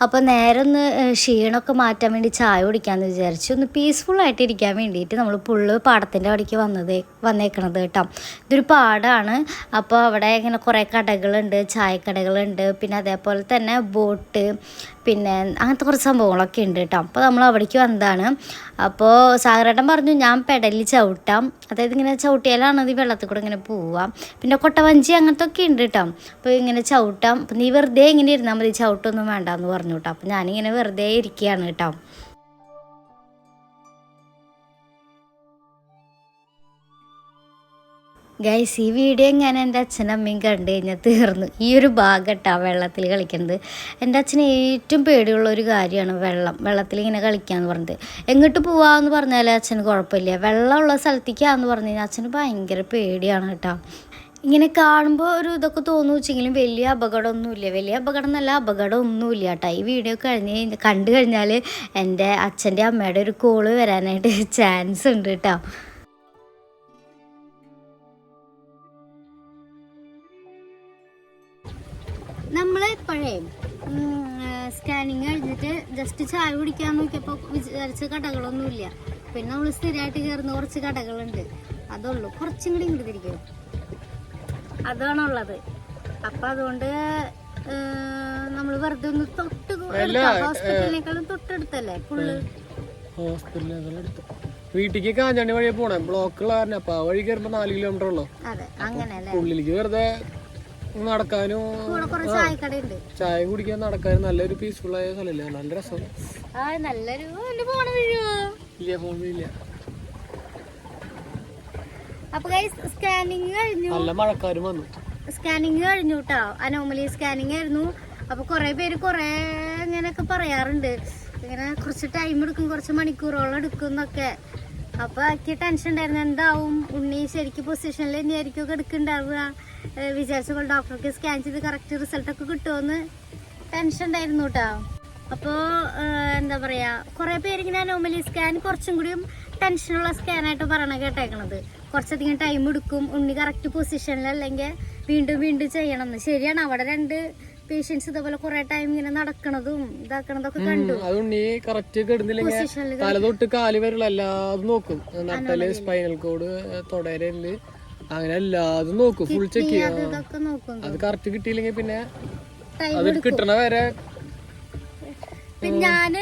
Speaker 1: അപ്പോൾ നേരെ ഒന്ന് ക്ഷീണമൊക്കെ മാറ്റാൻ വേണ്ടി ചായ കുടിക്കാമെന്ന് വിചാരിച്ചു. ഒന്ന് പീസ്ഫുള്ളായിട്ടിരിക്കാൻ വേണ്ടിയിട്ട് നമ്മൾ പുള്ള് പാടത്തിന്റെ അവിടേക്ക് വന്നത് വന്നേക്കണത് കേട്ടോ. ഇതൊരു പാടാണ്. അപ്പോൾ അവിടെ ഇങ്ങനെ കുറേ കടകളുണ്ട് ചായക്കടകളുണ്ട്. പിന്നെ അതേപോലെ തന്നെ ബോട്ട് പിന്നെ അങ്ങനത്തെ കുറച്ച് സംഭവങ്ങളൊക്കെ ഉണ്ട് കേട്ടോ. അപ്പോൾ നമ്മൾ അവിടേക്ക് വന്നതാണ്. അപ്പോൾ സാഗരേട്ടൻ പറഞ്ഞു ഞാൻ പെടലിൽ ചവിട്ടാം. അതായത് ഇങ്ങനെ ചവിട്ടിയാലാണ് അത് ഈ വെള്ളത്തിൽ കൂടെ ഇങ്ങനെ പോവാം. പിന്നെ കൊട്ടവഞ്ചി അങ്ങനത്തെ ഒക്കെ ഉണ്ട് കേട്ടോ അപ്പോൾ ഇങ്ങനെ ചവിട്ടാം. അപ്പം നീ വെറുതെ ഇങ്ങനെ ഇരുന്നാൽ മതി ചവിട്ടൊന്നും വേണ്ടാന്ന് പറഞ്ഞു കേട്ടോ അപ്പം ഞാനിങ്ങനെ വെറുതെ ഇരിക്കുകയാണ് കേട്ടോ ഗൈസ് ഈ വീഡിയോ ഞാൻ എന്റെ അച്ഛനും അമ്മയും കണ്ടു കഴിഞ്ഞാൽ തീർന്നു. ഈ ഒരു ഭാഗട്ടാ വെള്ളത്തിൽ കളിക്കുന്നത് എന്റെ അച്ഛന് ഏറ്റവും പേടിയുള്ള ഒരു കാര്യമാണ് വെള്ളം. വെള്ളത്തിൽ ഇങ്ങനെ കളിക്കാന്ന് പറഞ്ഞത് എങ്ങോട്ട് പോവാന്ന് പറഞ്ഞാൽ അച്ഛന് കുഴപ്പമില്ല. വെള്ളമുള്ള സ്ഥലത്തേക്കാന്ന് പറഞ്ഞു കഴിഞ്ഞാൽ അച്ഛന് ഭയങ്കര പേടിയാണ് കേട്ടോ. ഇങ്ങനെ കാണുമ്പോൾ ഒരു ഇതൊക്കെ തോന്നു വെച്ചെങ്കിലും വലിയ അപകടമൊന്നുമില്ല. വലിയ അപകടം എന്നല്ല അപകടമൊന്നുമില്ല കേട്ടോ. ഈ വീഡിയോ കഴിഞ്ഞ് കണ്ടു കഴിഞ്ഞാൽ എന്റെ അച്ഛന്റെ അമ്മയുടെ ഒരു കോൾ വരാനായിട്ട് ചാൻസ് ഉണ്ട് കേട്ടോ. നമ്മൾ പഴയ സ്കാനിങ് കഴിഞ്ഞിട്ട് ജസ്റ്റ് ചായ കുടിക്കാൻ നോക്കിയപ്പോൾ വിചാരിച്ച കടകളൊന്നുമില്ല. പിന്നെ നമ്മൾ സ്ഥിരമായിട്ട് കയറുന്ന കുറച്ച് കടകളുണ്ട്. അതുള്ളൂ. കുറച്ചും കൂടി ഇങ്ങോട്ട് തിരിക്കും. അതാണുള്ളത്. അപ്പം അതുകൊണ്ട് നമ്മൾ വെറുതെ ഒന്ന് തൊട്ട് ഹോസ്പിറ്റലിനേക്കാളും തൊട്ടടുത്തല്ലേ? ഫുള്ള്
Speaker 2: ഹോസ്പിറ്റലിൽ എടുത്തു വീട്ടിലേക്ക് കാഞ്ഞാണി വഴിയെ പോണേ. ബ്ലോക്ക് ഉള്ള കാരണം. അപ്പൊ ആ വഴി കയറുമ്പോ നാല് കിലോമീറ്റർ ഉള്ളു.
Speaker 1: അതെ അങ്ങനെ
Speaker 2: ഉള്ളിലേക്ക് വെറുതെ നടക്കാനും ചായ കുടിക്കാൻ നടക്കാനും നല്ലൊരു പീസ്ഫുൾ ആയ സ്ഥലല്ലേ? നല്ല രസം
Speaker 1: നല്ലൊരു അപ്പൊ സ്കാനിങ് കഴിഞ്ഞു.
Speaker 2: നല്ല മഴക്കാരും വന്നു.
Speaker 1: സ്കാനിങ് കഴിഞ്ഞു കേട്ടോ അനോമലി സ്കാനിങ് ആയിരുന്നു. അപ്പൊ കുറെ പേര് കുറെ ഇങ്ങനെയൊക്കെ പറയാറുണ്ട്. ഇങ്ങനെ കുറച്ച് ടൈം എടുക്കും കുറച്ച് മണിക്കൂറോളം എടുക്കും എന്നൊക്കെ. അപ്പൊ എനിക്ക് ടെൻഷൻ ഉണ്ടായിരുന്നു. എന്താവും? ഉണ്ണി ശരിക്കും പൊസിഷനിൽ തന്നെയായിരിക്കും എടുക്കുന്നുണ്ടാവുക ഏഹ് വിചാരിച്ച ഡോക്ടർക്ക് സ്കാൻ ചെയ്ത് കറക്റ്റ് റിസൾട്ട് ഒക്കെ കിട്ടുമെന്ന് ടെൻഷൻ ഉണ്ടായിരുന്നു കേട്ടോ അപ്പോൾ എന്താ പറയാ കുറെ പേരിങ്ങനെ അനോമലി സ്കാൻ കുറച്ചും കൂടിയും ടെൻഷനുള്ള സ്കാനായിട്ട് പറയണ കേട്ടേക്കണത്. കുറച്ചധികം ടൈം എടുക്കും ഉണ്ണി കറക്റ്റ് പൊസിഷനിൽ അല്ലെങ്കിൽ വീണ്ടും വീണ്ടും ചെയ്യണം. എന്ന് ശരിയാണ് അവിടെ രണ്ട് പേഷ്യൻസ് ഇതേപോലെ കുറെ ടൈം ഇങ്ങനെ നടക്കണതും ഇതാക്കണതൊക്കെ കണ്ടു.
Speaker 2: അത് ഉണ്ണി കറക്റ്റ് കിടന്നില്ലെങ്കിൽ തല തൊട്ട് കാൽ വരെയുള്ള എല്ലാതും നോക്കും. നട്ടൽ സ്പൈനൽ കോഡ് തൊടയിൽ അങ്ങനെ എല്ലാതും നോക്കും. ഫുൾ ചെക്ക്
Speaker 1: അത്
Speaker 2: ചെയ്യും. അത് കറക്റ്റ് കിട്ടിയില്ലെങ്കിൽ പിന്നെ അത് കിട്ടണ വരെ.
Speaker 1: ഞാൻ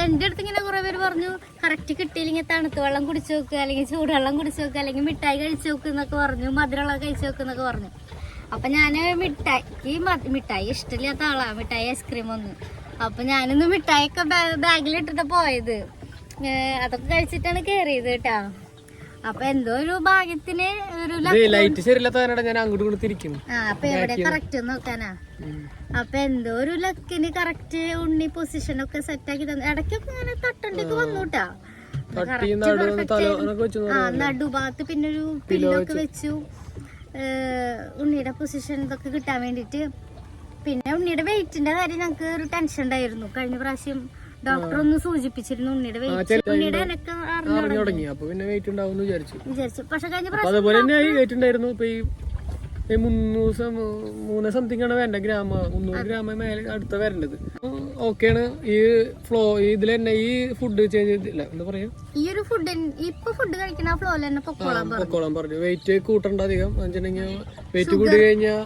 Speaker 1: എന്റെ അടുത്ത് ഇങ്ങനെ കുറെ പേര് പറഞ്ഞു കറക്റ്റ് കിട്ടിയില്ലെങ്കിൽ തണുത്ത വെള്ളം കുടിച്ചു നോക്കുക അല്ലെങ്കിൽ ചൂടുവെള്ളം കുടിച്ചു നോക്കുക അല്ലെങ്കിൽ മിഠായി കഴിച്ചു നോക്കുക എന്നൊക്കെ പറഞ്ഞു മധുരമുള്ള കഴിച്ചു നോക്കുക എന്നൊക്കെ പറഞ്ഞു. അപ്പൊ ഞാൻ മിഠായിക്ക് മിഠായി ഇഷ്ടമില്ലാത്ത ആളാ മിഠായി ഐസ്ക്രീം ഒന്നും. അപ്പൊ ഞാനിന്ന് മിഠായിയൊക്കെ ഒക്കെ ബാഗിലിട്ടിട്ട് പോയത്. അതൊക്കെ കഴിച്ചിട്ടാണ് കേറിയത് കേട്ടാ. അപ്പൊ എന്തോ ഒരു ഭാഗ്യത്തിന് ഒരു
Speaker 2: ലൈറ്റ് ശരിയല്ലാത്ത ഞാൻ അങ്ങോട്ട് ഇങ്ങോട്ട് തിരിക്കുന്നു
Speaker 1: ആ അപ്പൊ എവിടെ കറക്റ്റ് നോക്കാനാ? അപ്പൊ എന്തോ ഒരു ലക്കിന് കറക്റ്റ് ഉണ്ണി പൊസിഷൻ ഒക്കെ സെറ്റ് ആക്കി തന്നു. ഇടയ്ക്കൊക്കെ ഇങ്ങനെ തട്ടണ്ടേക്ക് വന്നൂട്ടാ. ആ നടുഭാഗത്ത് പിന്നെ ഒരു പില്ലൊക്കെ വെച്ചു. ഉണ്ണിയുടെ പൊസിഷൻ ഇതൊക്കെ കിട്ടാൻ വേണ്ടിട്ട് പിന്നെ ഉണ്ണിയുടെ വെയിറ്റിന്റെ കാര്യം ഞങ്ങക്ക് ഒരു ടെൻഷൻ ഉണ്ടായിരുന്നു. കഴിഞ്ഞ പ്രാവശ്യം ഡോക്ടർ ഒന്ന് സൂചിപ്പിച്ചിരുന്നു ഉണ്ണിയുടെ വെയിറ്റ് ഉണ്ണിയുടെ എനക്ക് അറിഞ്ഞു
Speaker 2: തുടങ്ങി. അപ്പൊ പിന്നെ വെയിറ്റ് ഉണ്ടാവും വിചാരിച്ചു.
Speaker 1: വിചാരിച്ചു. പക്ഷെ കഴിഞ്ഞ പ്രാവശ്യം
Speaker 2: അതുപോലെ തന്നെ വെയിറ്റ് ഉണ്ടായിരുന്നു. ഇപ്പൊ ഈ മുന്നൂറ് മൂന്ന് സംതിങ് ആണ് വേണ്ട ഗ്രാമ. മുന്നൂറ് ഗ്രാമ മേലെ അടുത്ത വരേണ്ടത്. ഓക്കെയാണ് ഈ ഫ്ലോ ഇതിൽ തന്നെ ഈ ഫുഡ് ചേഞ്ച് ചെയ്തില്ല എന്താ പറയാ?
Speaker 1: ഈ ഒരു ഫുഡ് ഇപ്പൊ ഫുഡ് കഴിക്കുന്ന ഫ്ലോയിൽ തന്നെ പൊക്കോളാൻ പറഞ്ഞു.
Speaker 2: പൊക്കോളാൻ പറഞ്ഞു. വെയിറ്റ് കൂട്ടണ്ട അധികം. വെച്ചിട്ടുണ്ടെങ്കിൽ വെയിറ്റ് കൂടി കഴിഞ്ഞാൽ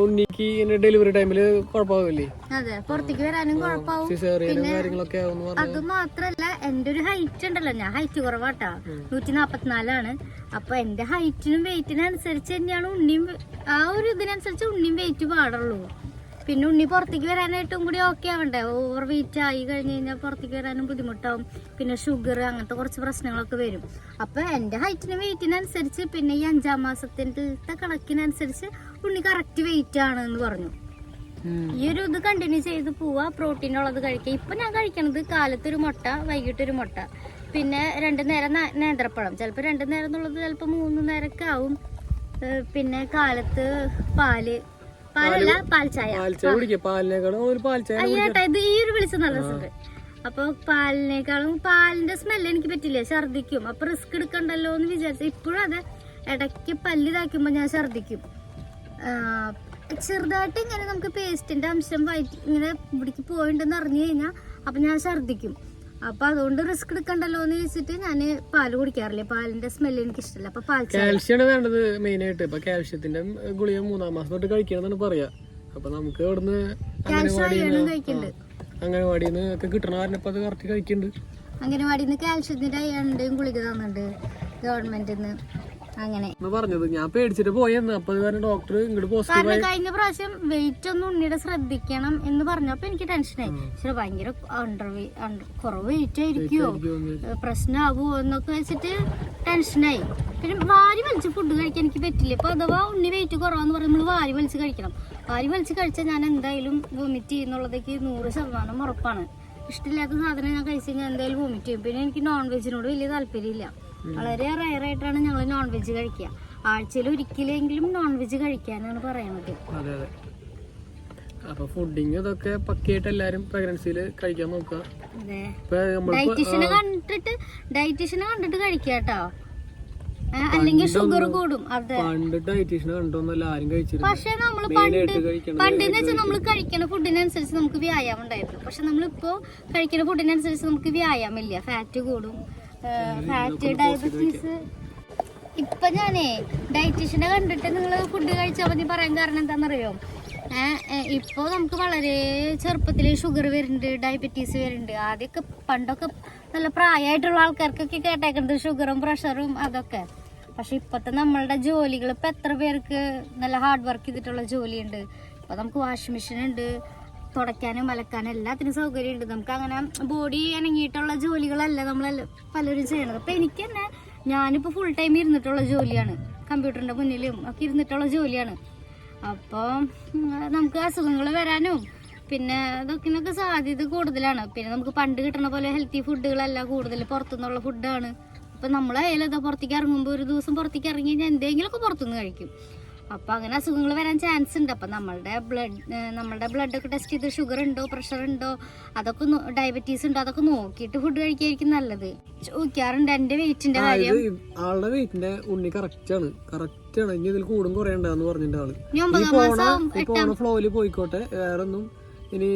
Speaker 2: ഉണ്ണിക്ക് ഡെലിവറി ടൈമിൽ കുഴപ്പമാവില്ലേ?
Speaker 1: അതെ പുറത്തേക്ക് വരാനും കുഴപ്പമാവും.
Speaker 2: സിസേറിയനും കാര്യങ്ങളൊക്കെ
Speaker 1: അത് മാത്രല്ല എന്റെ ഒരു ഹൈറ്റ് ഉണ്ടല്ലോ ഞാൻ ഹൈറ്റ് കുറവാട്ടാ. നൂറ്റി നാപ്പത്തിനാലാണ് അപ്പൊ എന്റെ ഹൈറ്റിനും വെയിറ്റിനും അനുസരിച്ച് തന്നെയാണ് ഉണ്ണിയും ആ ഒരു ഇതിനനുസരിച്ച് ഉണ്ണിയും വെയിറ്റ് പാടുള്ളൂ. പിന്നെ ഉണ്ണി പുറത്തേക്ക് വരാനായിട്ടും കൂടി ഓക്കെ ആവണ്ടേ? ഓവർ വെയിറ്റ് ആയി കഴിഞ്ഞ് കഴിഞ്ഞാൽ പുറത്തേക്ക് വരാനും ബുദ്ധിമുട്ടാവും. പിന്നെ ഷുഗർ അങ്ങനത്തെ കുറച്ച് പ്രശ്നങ്ങളൊക്കെ വരും. അപ്പൊ എന്റെ ഹൈറ്റിനും വെയിറ്റിനനുസരിച്ച് പിന്നെ ഈ അഞ്ചാം മാസത്തിന്റെ കണക്കിനനുസരിച്ച് ഉണ്ണി കറക്റ്റ് വെയിറ്റ് ആണ് എന്ന് പറഞ്ഞു ഈ ഒരു ഇത് കണ്ടിന്യൂ ചെയ്ത് പോവാ. പ്രോട്ടീൻ ഉള്ളത് കഴിക്കുക ഇപ്പൊ ഞാൻ കഴിക്കണത് കാലത്ത് ഒരു മുട്ട വൈകിട്ട് ഒരു മുട്ട. പിന്നെ രണ്ടു നേരം നേന്ത്രപ്പഴം. ചിലപ്പോൾ രണ്ടു നേരം എന്നുള്ളത് ചിലപ്പോൾ മൂന്ന് നേരമൊക്കെ ആവും. പിന്നെ കാലത്ത് പാൽ. പാലല്ല പാൽ ചായ
Speaker 2: പാൽച്ചായ
Speaker 1: അയ്യേട്ടാ ഇത് ഈ ഒരു വിളിച്ച നല്ല രസമുണ്ട് അപ്പൊ പാലിനേക്കാളും പാലിന്റെ സ്മെല്ല് എനിക്ക് പറ്റില്ല. ഛർദിക്കും അപ്പൊ റിസ്ക് എടുക്കണ്ടല്ലോ എന്ന് വിചാരിച്ചു ഇപ്പോഴും അതെ ഇടയ്ക്ക് പല്ല് ഇതാക്കുമ്പോ ഞാൻ ഛർദിക്കും ചെറുതായിട്ട് ഇങ്ങനെ നമുക്ക് പേസ്റ്റിന്റെ അംശം വയറ്റി ഇങ്ങനെ ഇവിടേക്ക് പോയിട്ടുണ്ടെന്ന് അറിഞ്ഞു കഴിഞ്ഞാൽ അപ്പം ഞാൻ ഛർദ്ദിക്കും. അപ്പൊ അതുകൊണ്ട് റിസ്ക് എടുക്കണ്ടല്ലോ എന്ന് വെച്ചിട്ട് ഞാൻ പാൽ കുടിക്കാറില്ല. പാലിന്റെ സ്മെല്ല് എനിക്ക് ഇഷ്ടമല്ല അപ്പൊ പാൽ ചായ
Speaker 2: കാൽഷ്യമാണ് വേണ്ടത് മെയിൻ ആയിട്ട് ഇപ്പൊ കാൽഷ്യത്തിന്റെ ഗുളിക മൂന്നാം മാസം തൊട്ട് കഴിക്കണമെന്നാണ് പറയാ. അപ്പൊ നമുക്ക് ഇവിടുന്ന് അംഗനവാടിന്ന് ഒക്കെ കിട്ടണ കാരണം ഇപ്പൊ അത് കറക്റ്റ് കഴിക്കുന്നുണ്ട്
Speaker 1: അംഗനവാടിയിൽ നിന്ന് കാൽഷ്യത്തിന്റെ അയണിന്റെയും ഗുളിക തന്നിട്ടുണ്ട് ഗവൺമെന്റിൽ നിന്ന് അങ്ങനെ.
Speaker 2: പറഞ്ഞത് ഞാൻ പേടിച്ചിട്ട് പോയെന്ന്. അപ്പൊ ഡോക്ടർ ഇങ്ങോട്ട് പോസിറ്റീവ്
Speaker 1: കഴിഞ്ഞ പ്രാവശ്യം വെയിറ്റ് ഒന്നും ഉണ്ണിയുടെ ശ്രദ്ധിക്കണം എന്ന് പറഞ്ഞപ്പോ എനിക്ക് ടെൻഷനായി പക്ഷെ ഭയങ്കര അണ്ടർ കുറവ് വെയിറ്റ് ആയിരിക്കുമോ പ്രശ്നമാകുമോ എന്നൊക്കെ വെച്ചിട്ട് ടെൻഷനായി പിന്നെ വാരി വലിച്ച് ഫുഡ് കഴിക്കാൻ എനിക്ക് പറ്റില്ല. ഇപ്പൊ അഥവാ ഉണ്ണി വെയിറ്റ് കുറവാന്ന് പറയുമ്പോൾ നമ്മൾ വാരി വലിച്ച് കഴിക്കണം. വാരി വലിച്ച് കഴിച്ചാൽ ഞാൻ എന്തായാലും വോമിറ്റ് ചെയ്യുന്നുള്ളതൊക്കെ നൂറ് ശതമാനം ഉറപ്പാണ്. ഇഷ്ടമില്ലാത്ത സാധനം ഞാൻ കഴിച്ചു കഴിഞ്ഞാൽ എന്തായാലും വോമിറ്റ് ചെയ്യും. പിന്നെ എനിക്ക് നോൺ വെജിനോട് വലിയ താല്പര്യമില്ല. വളരെ റയർ ആയിട്ടാണ് ഞങ്ങൾ നോൺ വെജ് കഴിക്കുക. ആഴ്ചയിൽ ഒരിക്കലെങ്കിലും നോൺ വെജ് കഴിക്കാനാണ് പറയുന്നത്.
Speaker 2: അതെ അതെ. അപ്പൊ ഫുഡിങ് ഇതൊക്കെ പക്കയായിട്ട് എല്ലാരും പ്രഗ്നൻസിയിൽ കഴിക്കാൻ നോക്കുക.
Speaker 1: ഡയറ്റീഷ്യനെ കണ്ടിട്ട് ഡയറ്റീഷ്യനെ കണ്ടിട്ട് കഴിക്കാട്ടോ അല്ലെങ്കിൽ ഷുഗർ കൂടും. അതെ.
Speaker 2: പണ്ട് ഡയറ്റീഷ്യനെ കണ്ടോന്നല്ല ആരും കഴിച്ചിരുന്നു.
Speaker 1: പക്ഷെ നമ്മൾ പണ്ട് പണ്ടെന്ന് വെച്ചാൽ നമ്മൾ കഴിക്കുന്ന ഫുഡിനനുസരിച്ച് നമുക്ക് വ്യായാമം ഉണ്ടായിരുന്നു. പക്ഷെ നമ്മളിപ്പോ കഴിക്കുന്ന ഫുഡിനനുസരിച്ച് നമുക്ക് വ്യായാമം ഇല്ല ഫാറ്റ് കൂടും. ഫാറ്റ് ഡയബറ്റീസ് ഇപ്പൊ ഞാനേ ഡയറ്റീഷ്യനെ കണ്ടിട്ട് നിങ്ങൾ ഫുഡ് കഴിച്ചാൽ മതി പറയാൻ കാരണം എന്താണെന്നറിയോ ഇപ്പൊ നമുക്ക് വളരെ ചെറുപ്പത്തിൽ ഷുഗർ വരുന്നുണ്ട് ഡയബറ്റീസ് വരുന്നുണ്ട്. ആദ്യമൊക്കെ പണ്ടൊക്കെ നല്ല പ്രായമായിട്ടുള്ള ആൾക്കാർക്കൊക്കെ കേട്ടേക്കുന്നത് ഷുഗറും പ്രഷറും അതൊക്കെ. പക്ഷെ ഇപ്പത്തെ നമ്മളുടെ ജോലികൾ ഇപ്പൊ എത്ര പേർക്ക് നല്ല ഹാർഡ് വർക്ക് ചെയ്തിട്ടുള്ള ജോലിയുണ്ട്. ഇപ്പൊ നമുക്ക് വാഷിംഗ് മെഷീൻ ഉണ്ട് തുടയ്ക്കാനും അലക്കാനും എല്ലാത്തിനും സൗകര്യമുണ്ട്. നമുക്ക് അങ്ങനെ ബോഡി ഇണങ്ങിയിട്ടുള്ള ജോലികളല്ല നമ്മൾ പലരും ചെയ്യണത് അപ്പൊ എനിക്ക് തന്നെ ഞാനിപ്പോൾ ഫുൾ ടൈം ഇരുന്നിട്ടുള്ള ജോലിയാണ്. കമ്പ്യൂട്ടറിന്റെ മുന്നിലും ഒക്കെ ഇരുന്നിട്ടുള്ള ജോലിയാണ്. അപ്പോൾ നമുക്ക് അസുഖങ്ങൾ വരാനും പിന്നെ ഇതൊക്കെ സാധ്യത കൂടുതലാണ്. പിന്നെ നമുക്ക് പണ്ട് കിട്ടുന്ന പോലെ ഹെൽത്തി ഫുഡുകളല്ല കൂടുതൽ പുറത്തുനിന്നുള്ള ഫുഡാണ് അപ്പം നമ്മളായാലും ഇതാ പുറത്തേക്ക് ഇറങ്ങുമ്പോൾ ഒരു ദിവസം പുറത്തേക്ക് ഇറങ്ങി കഴിഞ്ഞാൽ എന്തെങ്കിലുമൊക്കെ പുറത്തുനിന്ന് കഴിക്കും. അപ്പം അങ്ങനെ അസുഖങ്ങൾ വരാൻ ചാൻസ് ഉണ്ട്. അപ്പൊ നമ്മളുടെ ബ്ലഡ് നമ്മളുടെ ബ്ലഡ് ഒക്കെ ടെസ്റ്റ് ചെയ്ത് ഷുഗർ ഉണ്ടോ പ്രഷർ ഉണ്ടോ അതൊക്കെ ഡയബറ്റീസ് ഉണ്ടോ അതൊക്കെ നോക്കിയിട്ട് ഫുഡ് കഴിക്കായിരിക്കും നല്ലത്. ചോദിക്കാറുണ്ട് എന്റെ വെയിറ്റിന്റെ
Speaker 2: ആ,
Speaker 1: കാര്യം.
Speaker 2: ആളുടെ വെയിറ്റിന്റെ ഉണ്ണി കറക്റ്റ് ആണ്. കറക്റ്റ് ആണ്. ഇനി ഇതിൽ കൂടും കുറയണ്ടെന്ന് പറഞ്ഞിട്ട്
Speaker 1: ആൾ.
Speaker 2: ഈ പോണ ഫ്ലോയിൽ പോയിക്കോട്ടെ. വേറെ ഒന്നും ഇനി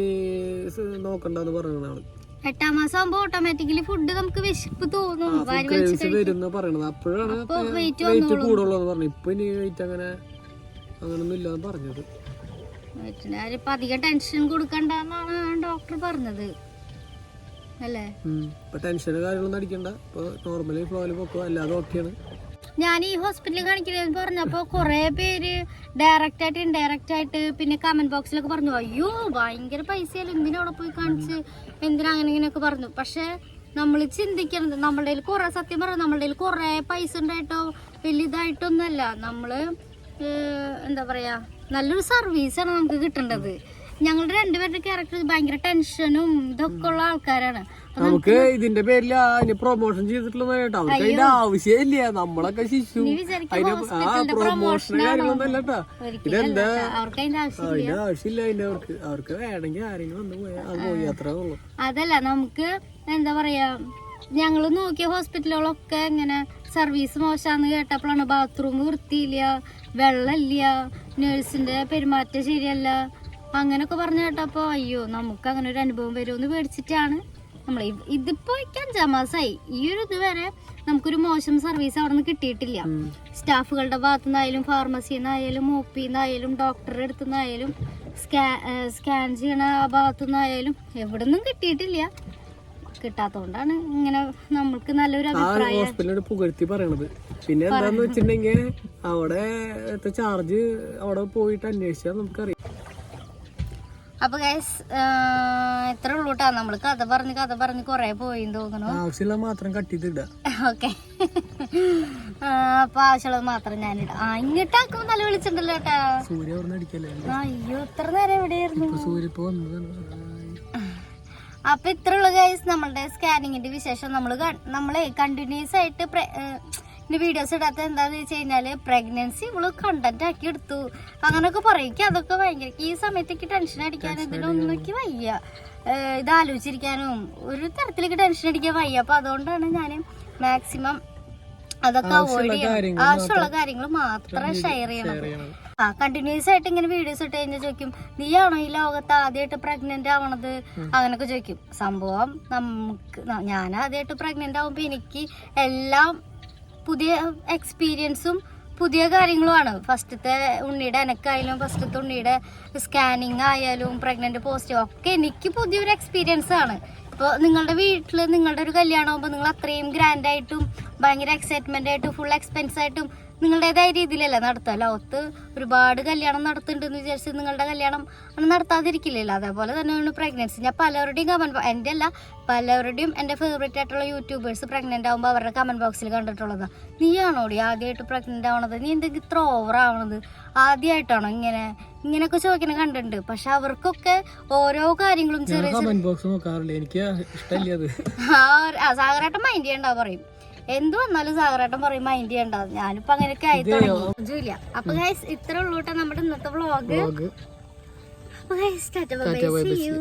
Speaker 2: നോക്കണ്ടെന്ന് പറയുന്ന ആൾ.
Speaker 1: എട്ടാം മാസം ആകുമ്പോ ഓട്ടോമാറ്റിക്കലി ഫുഡ് നമുക്ക് വിശപ്പ് തോന്നും.
Speaker 2: വരുന്ന പറയണത് അപ്പോഴാണ് വെയിറ്റ് കൂടുള്ളൂ പറഞ്ഞു ഇപ്പൊ ഇനി വെയിറ്റ് അങ്ങനെ അങ്ങനൊന്നും ഇല്ലാന്ന് പറഞ്ഞത്.
Speaker 1: ഇപ്പൊ അധികം ടെൻഷൻ കൊടുക്കണ്ടെന്നാണ് ഡോക്ടർ പറഞ്ഞത്. അല്ലേ?
Speaker 2: ഉം. ഇപ്പൊ ടെൻഷന് കാര്യങ്ങളൊന്നും അടിക്കണ്ട. ഇപ്പൊ നോർമലി ഫ്ലോയിൽ പൊക്കോ അല്ലാതെ ഓക്കെയാണ്
Speaker 1: ഞാൻ ഈ ഹോസ്പിറ്റലിൽ കാണിക്കണമെന്ന് പറഞ്ഞപ്പോൾ കുറേ പേര് ഡയറക്റ്റ് ആയിട്ട് ഇൻഡയറക്റ്റ് ആയിട്ട് പിന്നെ കമന്റ് ബോക്സിലൊക്കെ പറഞ്ഞു അയ്യോ ഭയങ്കര പൈസയല്ലേ എന്തിനാ അവിടെ പോയി കാണിച്ച്? എന്തിനാ അങ്ങനെ ഇങ്ങനെയൊക്കെ പറഞ്ഞു. പക്ഷെ നമ്മൾ ചിന്തിക്കണത് നമ്മളുടെ കയ്യിൽ കുറേ സത്യം പറയാം നമ്മളുടെ കയ്യിൽ കുറേ പൈസ ഉണ്ടായിട്ടോ വലിയ ഇതായിട്ടൊന്നുമല്ല നമ്മൾ എന്താ പറയാ നല്ലൊരു സർവീസാണ് നമുക്ക് കിട്ടേണ്ടത്. ഞങ്ങളുടെ രണ്ടുപേരുടെ ക്യാരക്ടർ ഭയങ്കര ടെൻഷനും ഇതൊക്കെ ഉള്ള ആൾക്കാരാണ്.
Speaker 2: നമുക്ക് ഇതിന്റെ പേരിൽ അതിന് പ്രൊമോഷൻ ചെയ്തിട്ടുള്ള കേട്ടോ. അവർക്ക് അതിന്റെ ആവശ്യമില്ല. നമ്മളൊക്കെ ശിശു. ആ പ്രൊമോഷൻ കാര്യങ്ങളൊന്നും അല്ല ഇതെന്താ?
Speaker 1: അതിന്റെ
Speaker 2: അതിന്റെ ആവശ്യമില്ല. അതിന്റെ അവർക്ക് അവർക്ക് വേണമെങ്കിൽ ആരെങ്കിലും വന്ന് പോയാൽ അത് പോയി. അത്രേ ഉള്ളൂ.
Speaker 1: അതല്ല നമുക്ക് എന്താ പറയാ ഞങ്ങൾ നോക്കിയ ഹോസ്പിറ്റലുകളൊക്കെ ഇങ്ങനെ സർവീസ് മോശമാന്ന് കേട്ടപ്പോഴാണ് ബാത്റൂം വൃത്തിയില്ല വെള്ളമില്ല നേഴ്സിന്റെ പെരുമാറ്റം ശരിയല്ല. അങ്ങനെയൊക്കെ പറഞ്ഞു കേട്ടപ്പോ അയ്യോ നമുക്ക് അങ്ങനെ ഒരു അനുഭവം വരുമെന്ന് പേടിച്ചിട്ടാണ് നമ്മൾ ഇതിപ്പോ എനിക്ക് അഞ്ചാം മാസമായി ഈ ഒരു ഇതുവരെ നമുക്കൊരു മോശം സർവീസ് അവിടെ നിന്ന് കിട്ടിയിട്ടില്ല സ്റ്റാഫുകളുടെ ഭാഗത്തു നിന്നായാലും ഫാർമസിയിൽ നിന്നായാലും ഒ പി നിന്നായാലും ഡോക്ടറുടെ അടുത്തു നിന്നായാലും സ്കാൻ സ്കാൻ ചെയ്യണ ഭാഗത്തു നിന്നായാലും എവിടെ നിന്നും കിട്ടിയിട്ടില്ല. കിട്ടാത്തോണ്ടാണ് ഇങ്ങനെ നമ്മൾക്ക് നല്ലൊരു അഭിപ്രായം.
Speaker 2: ഹോസ്പിറ്റലിനോട് പുകഴ്ത്തി പറയണത്. പിന്നെ എന്താന്ന് വെച്ചിട്ടുണ്ടെങ്കിൽ അവിടെ ചാർജ് അവിടെ പോയിട്ട് അന്വേഷിച്ചാൽ നമുക്കറിയാം.
Speaker 1: അപ്പൊ ഗൈസ് എത്ര ഉള്ളൂ കേട്ടാ നമ്മൾ കഥ പറഞ്ഞ് കഥ പറഞ്ഞ് കൊറേ പോയി തോന്നുന്നു.
Speaker 2: ആവശ്യമുള്ള മാത്രം കട്ട്
Speaker 1: ഓക്കെ. അപ്പൊ ആവശ്യമുള്ളത് മാത്രം ഞാനിടാം ആ ഇങ്ങോട്ടാക്കുമ്പോ നല്ല വിളിച്ചിട്ടുണ്ടല്ലോ കേട്ടാ
Speaker 2: സൂര്യ അടിക്കല്ലേ?
Speaker 1: അയ്യോ ഇത്ര നേരം എവിടെയായിരുന്നു?
Speaker 2: സൂര്യ
Speaker 1: അപ്പൊ ഇത്ര ഉള്ള ഗൈസ് നമ്മളുടെ സ്കാനിങ്ങിന്റെ വിശേഷം നമ്മൾ നമ്മളെ കണ്ടിന്യൂസ് ആയിട്ട് വീഡിയോസ് ഇടാത്ത എന്താന്ന് വെച്ച് കഴിഞ്ഞാൽ പ്രഗ്നൻസി ഇവൾ കണ്ടന്റ് ആക്കി എടുത്തു. അങ്ങനൊക്കെ പറയും അതൊക്കെ ഭയങ്കര ഈ സമയത്തേക്ക് ടെൻഷൻ അടിക്കാനും ഇതിനൊന്നും എനിക്ക് വയ്യ. ഇത് ആലോചിച്ചിരിക്കാനും ഒരു തരത്തിലേക്ക് ടെൻഷൻ അടിക്കാൻ വയ്യ. അപ്പൊ അതുകൊണ്ടാണ് ഞാൻ മാക്സിമം അതൊക്കെ അവോയ്ഡ് ചെയ്യണം. ആവശ്യമുള്ള കാര്യങ്ങൾ മാത്രം ഷെയർ ചെയ്യണം. ആ കണ്ടിന്യൂസ് ആയിട്ട് ഇങ്ങനെ വീഡിയോസ് ഇട്ട് കഴിഞ്ഞാൽ ചോദിക്കും നീയാണോ ഈ ലോകത്ത് ആദ്യമായിട്ട് പ്രഗ്നന്റ് ആവണത്? അങ്ങനൊക്കെ ചോദിക്കും. സംഭവം നമുക്ക് ഞാൻ ആദ്യമായിട്ട് പ്രഗ്നന്റ് ആവുമ്പോ എനിക്ക് എല്ലാം പുതിയ എക്സ്പീരിയൻസും പുതിയ കാര്യങ്ങളുമാണ് ഫസ്റ്റത്തെ ഉണ്ണിയുടെ എനക്കായാലും ഫസ്റ്റത്തെ ഉണ്ണിയുടെ സ്കാനിങ് ആയാലും പ്രഗ്നന്റ് പോസിറ്റീവ് ഒക്കെ എനിക്ക് പുതിയൊരു എക്സ്പീരിയൻസ് ആണ്. ഇപ്പോൾ നിങ്ങളുടെ വീട്ടിൽ നിങ്ങളുടെ ഒരു കല്യാണം ആകുമ്പോൾ നിങ്ങൾ അത്രയും ഗ്രാൻഡ് ആയിട്ടും ഭയങ്കര എക്സൈറ്റ്മെന്റ് ആയിട്ടും ഫുൾ എക്സ്പെൻസ് ആയിട്ടും നിങ്ങളുടേതായ രീതിയിലല്ലേ നടത്തുക. ലോകത്ത് ഒരുപാട് കല്യാണം നടത്തുന്നുണ്ടെന്ന് വിചാരിച്ച് നിങ്ങളുടെ കല്യാണം അങ്ങനെ നടത്താതിരിക്കില്ലല്ലോ. അതേപോലെ തന്നെയാണ് പ്രഗ്നൻസി ഞാൻ പലരുടെയും കമന്റ് എന്റെ അല്ല പലരുടെയും എന്റെ ഫേവറേറ്റ് ആയിട്ടുള്ള യൂട്യൂബേഴ്സ് പ്രഗ്നന്റ് ആകുമ്പോൾ അവരുടെ കമന്റ് ബോക്സിൽ കണ്ടിട്ടുള്ളത്. നീയാണോടി ആദ്യമായിട്ട് പ്രഗ്നന്റ് ആവണത്? നീ എന്തെങ്കിലും ഇത്ര ഓവർ ആവണത്? ആദ്യമായിട്ടാണോ ഇങ്ങനെ ഇങ്ങനെയൊക്കെ ചോദിക്കണ കണ്ടിട്ടുണ്ട്. പക്ഷെ അവർക്കൊക്കെ ഓരോ കാര്യങ്ങളും ചെറിയ ആ സാഗരേട്ടൻ മൈൻഡ് ചെയ്യണ്ടാ പറയും. എന്ത് വന്നാലും സാഗരേട്ടൻ പറയും മൈൻഡ് ചെയ്യണ്ട ഞാനിപ്പോ അങ്ങനെയൊക്കെ ആയി തുടങ്ങി. അപ്പൊ ഗൈസ് ഇത്ര ഉള്ളൂട്ടാ നമ്മുടെ ഇന്നത്തെ വ്ളോഗ്
Speaker 2: വ്ളോഗ്
Speaker 1: അപ്പൊ guys tata bye see you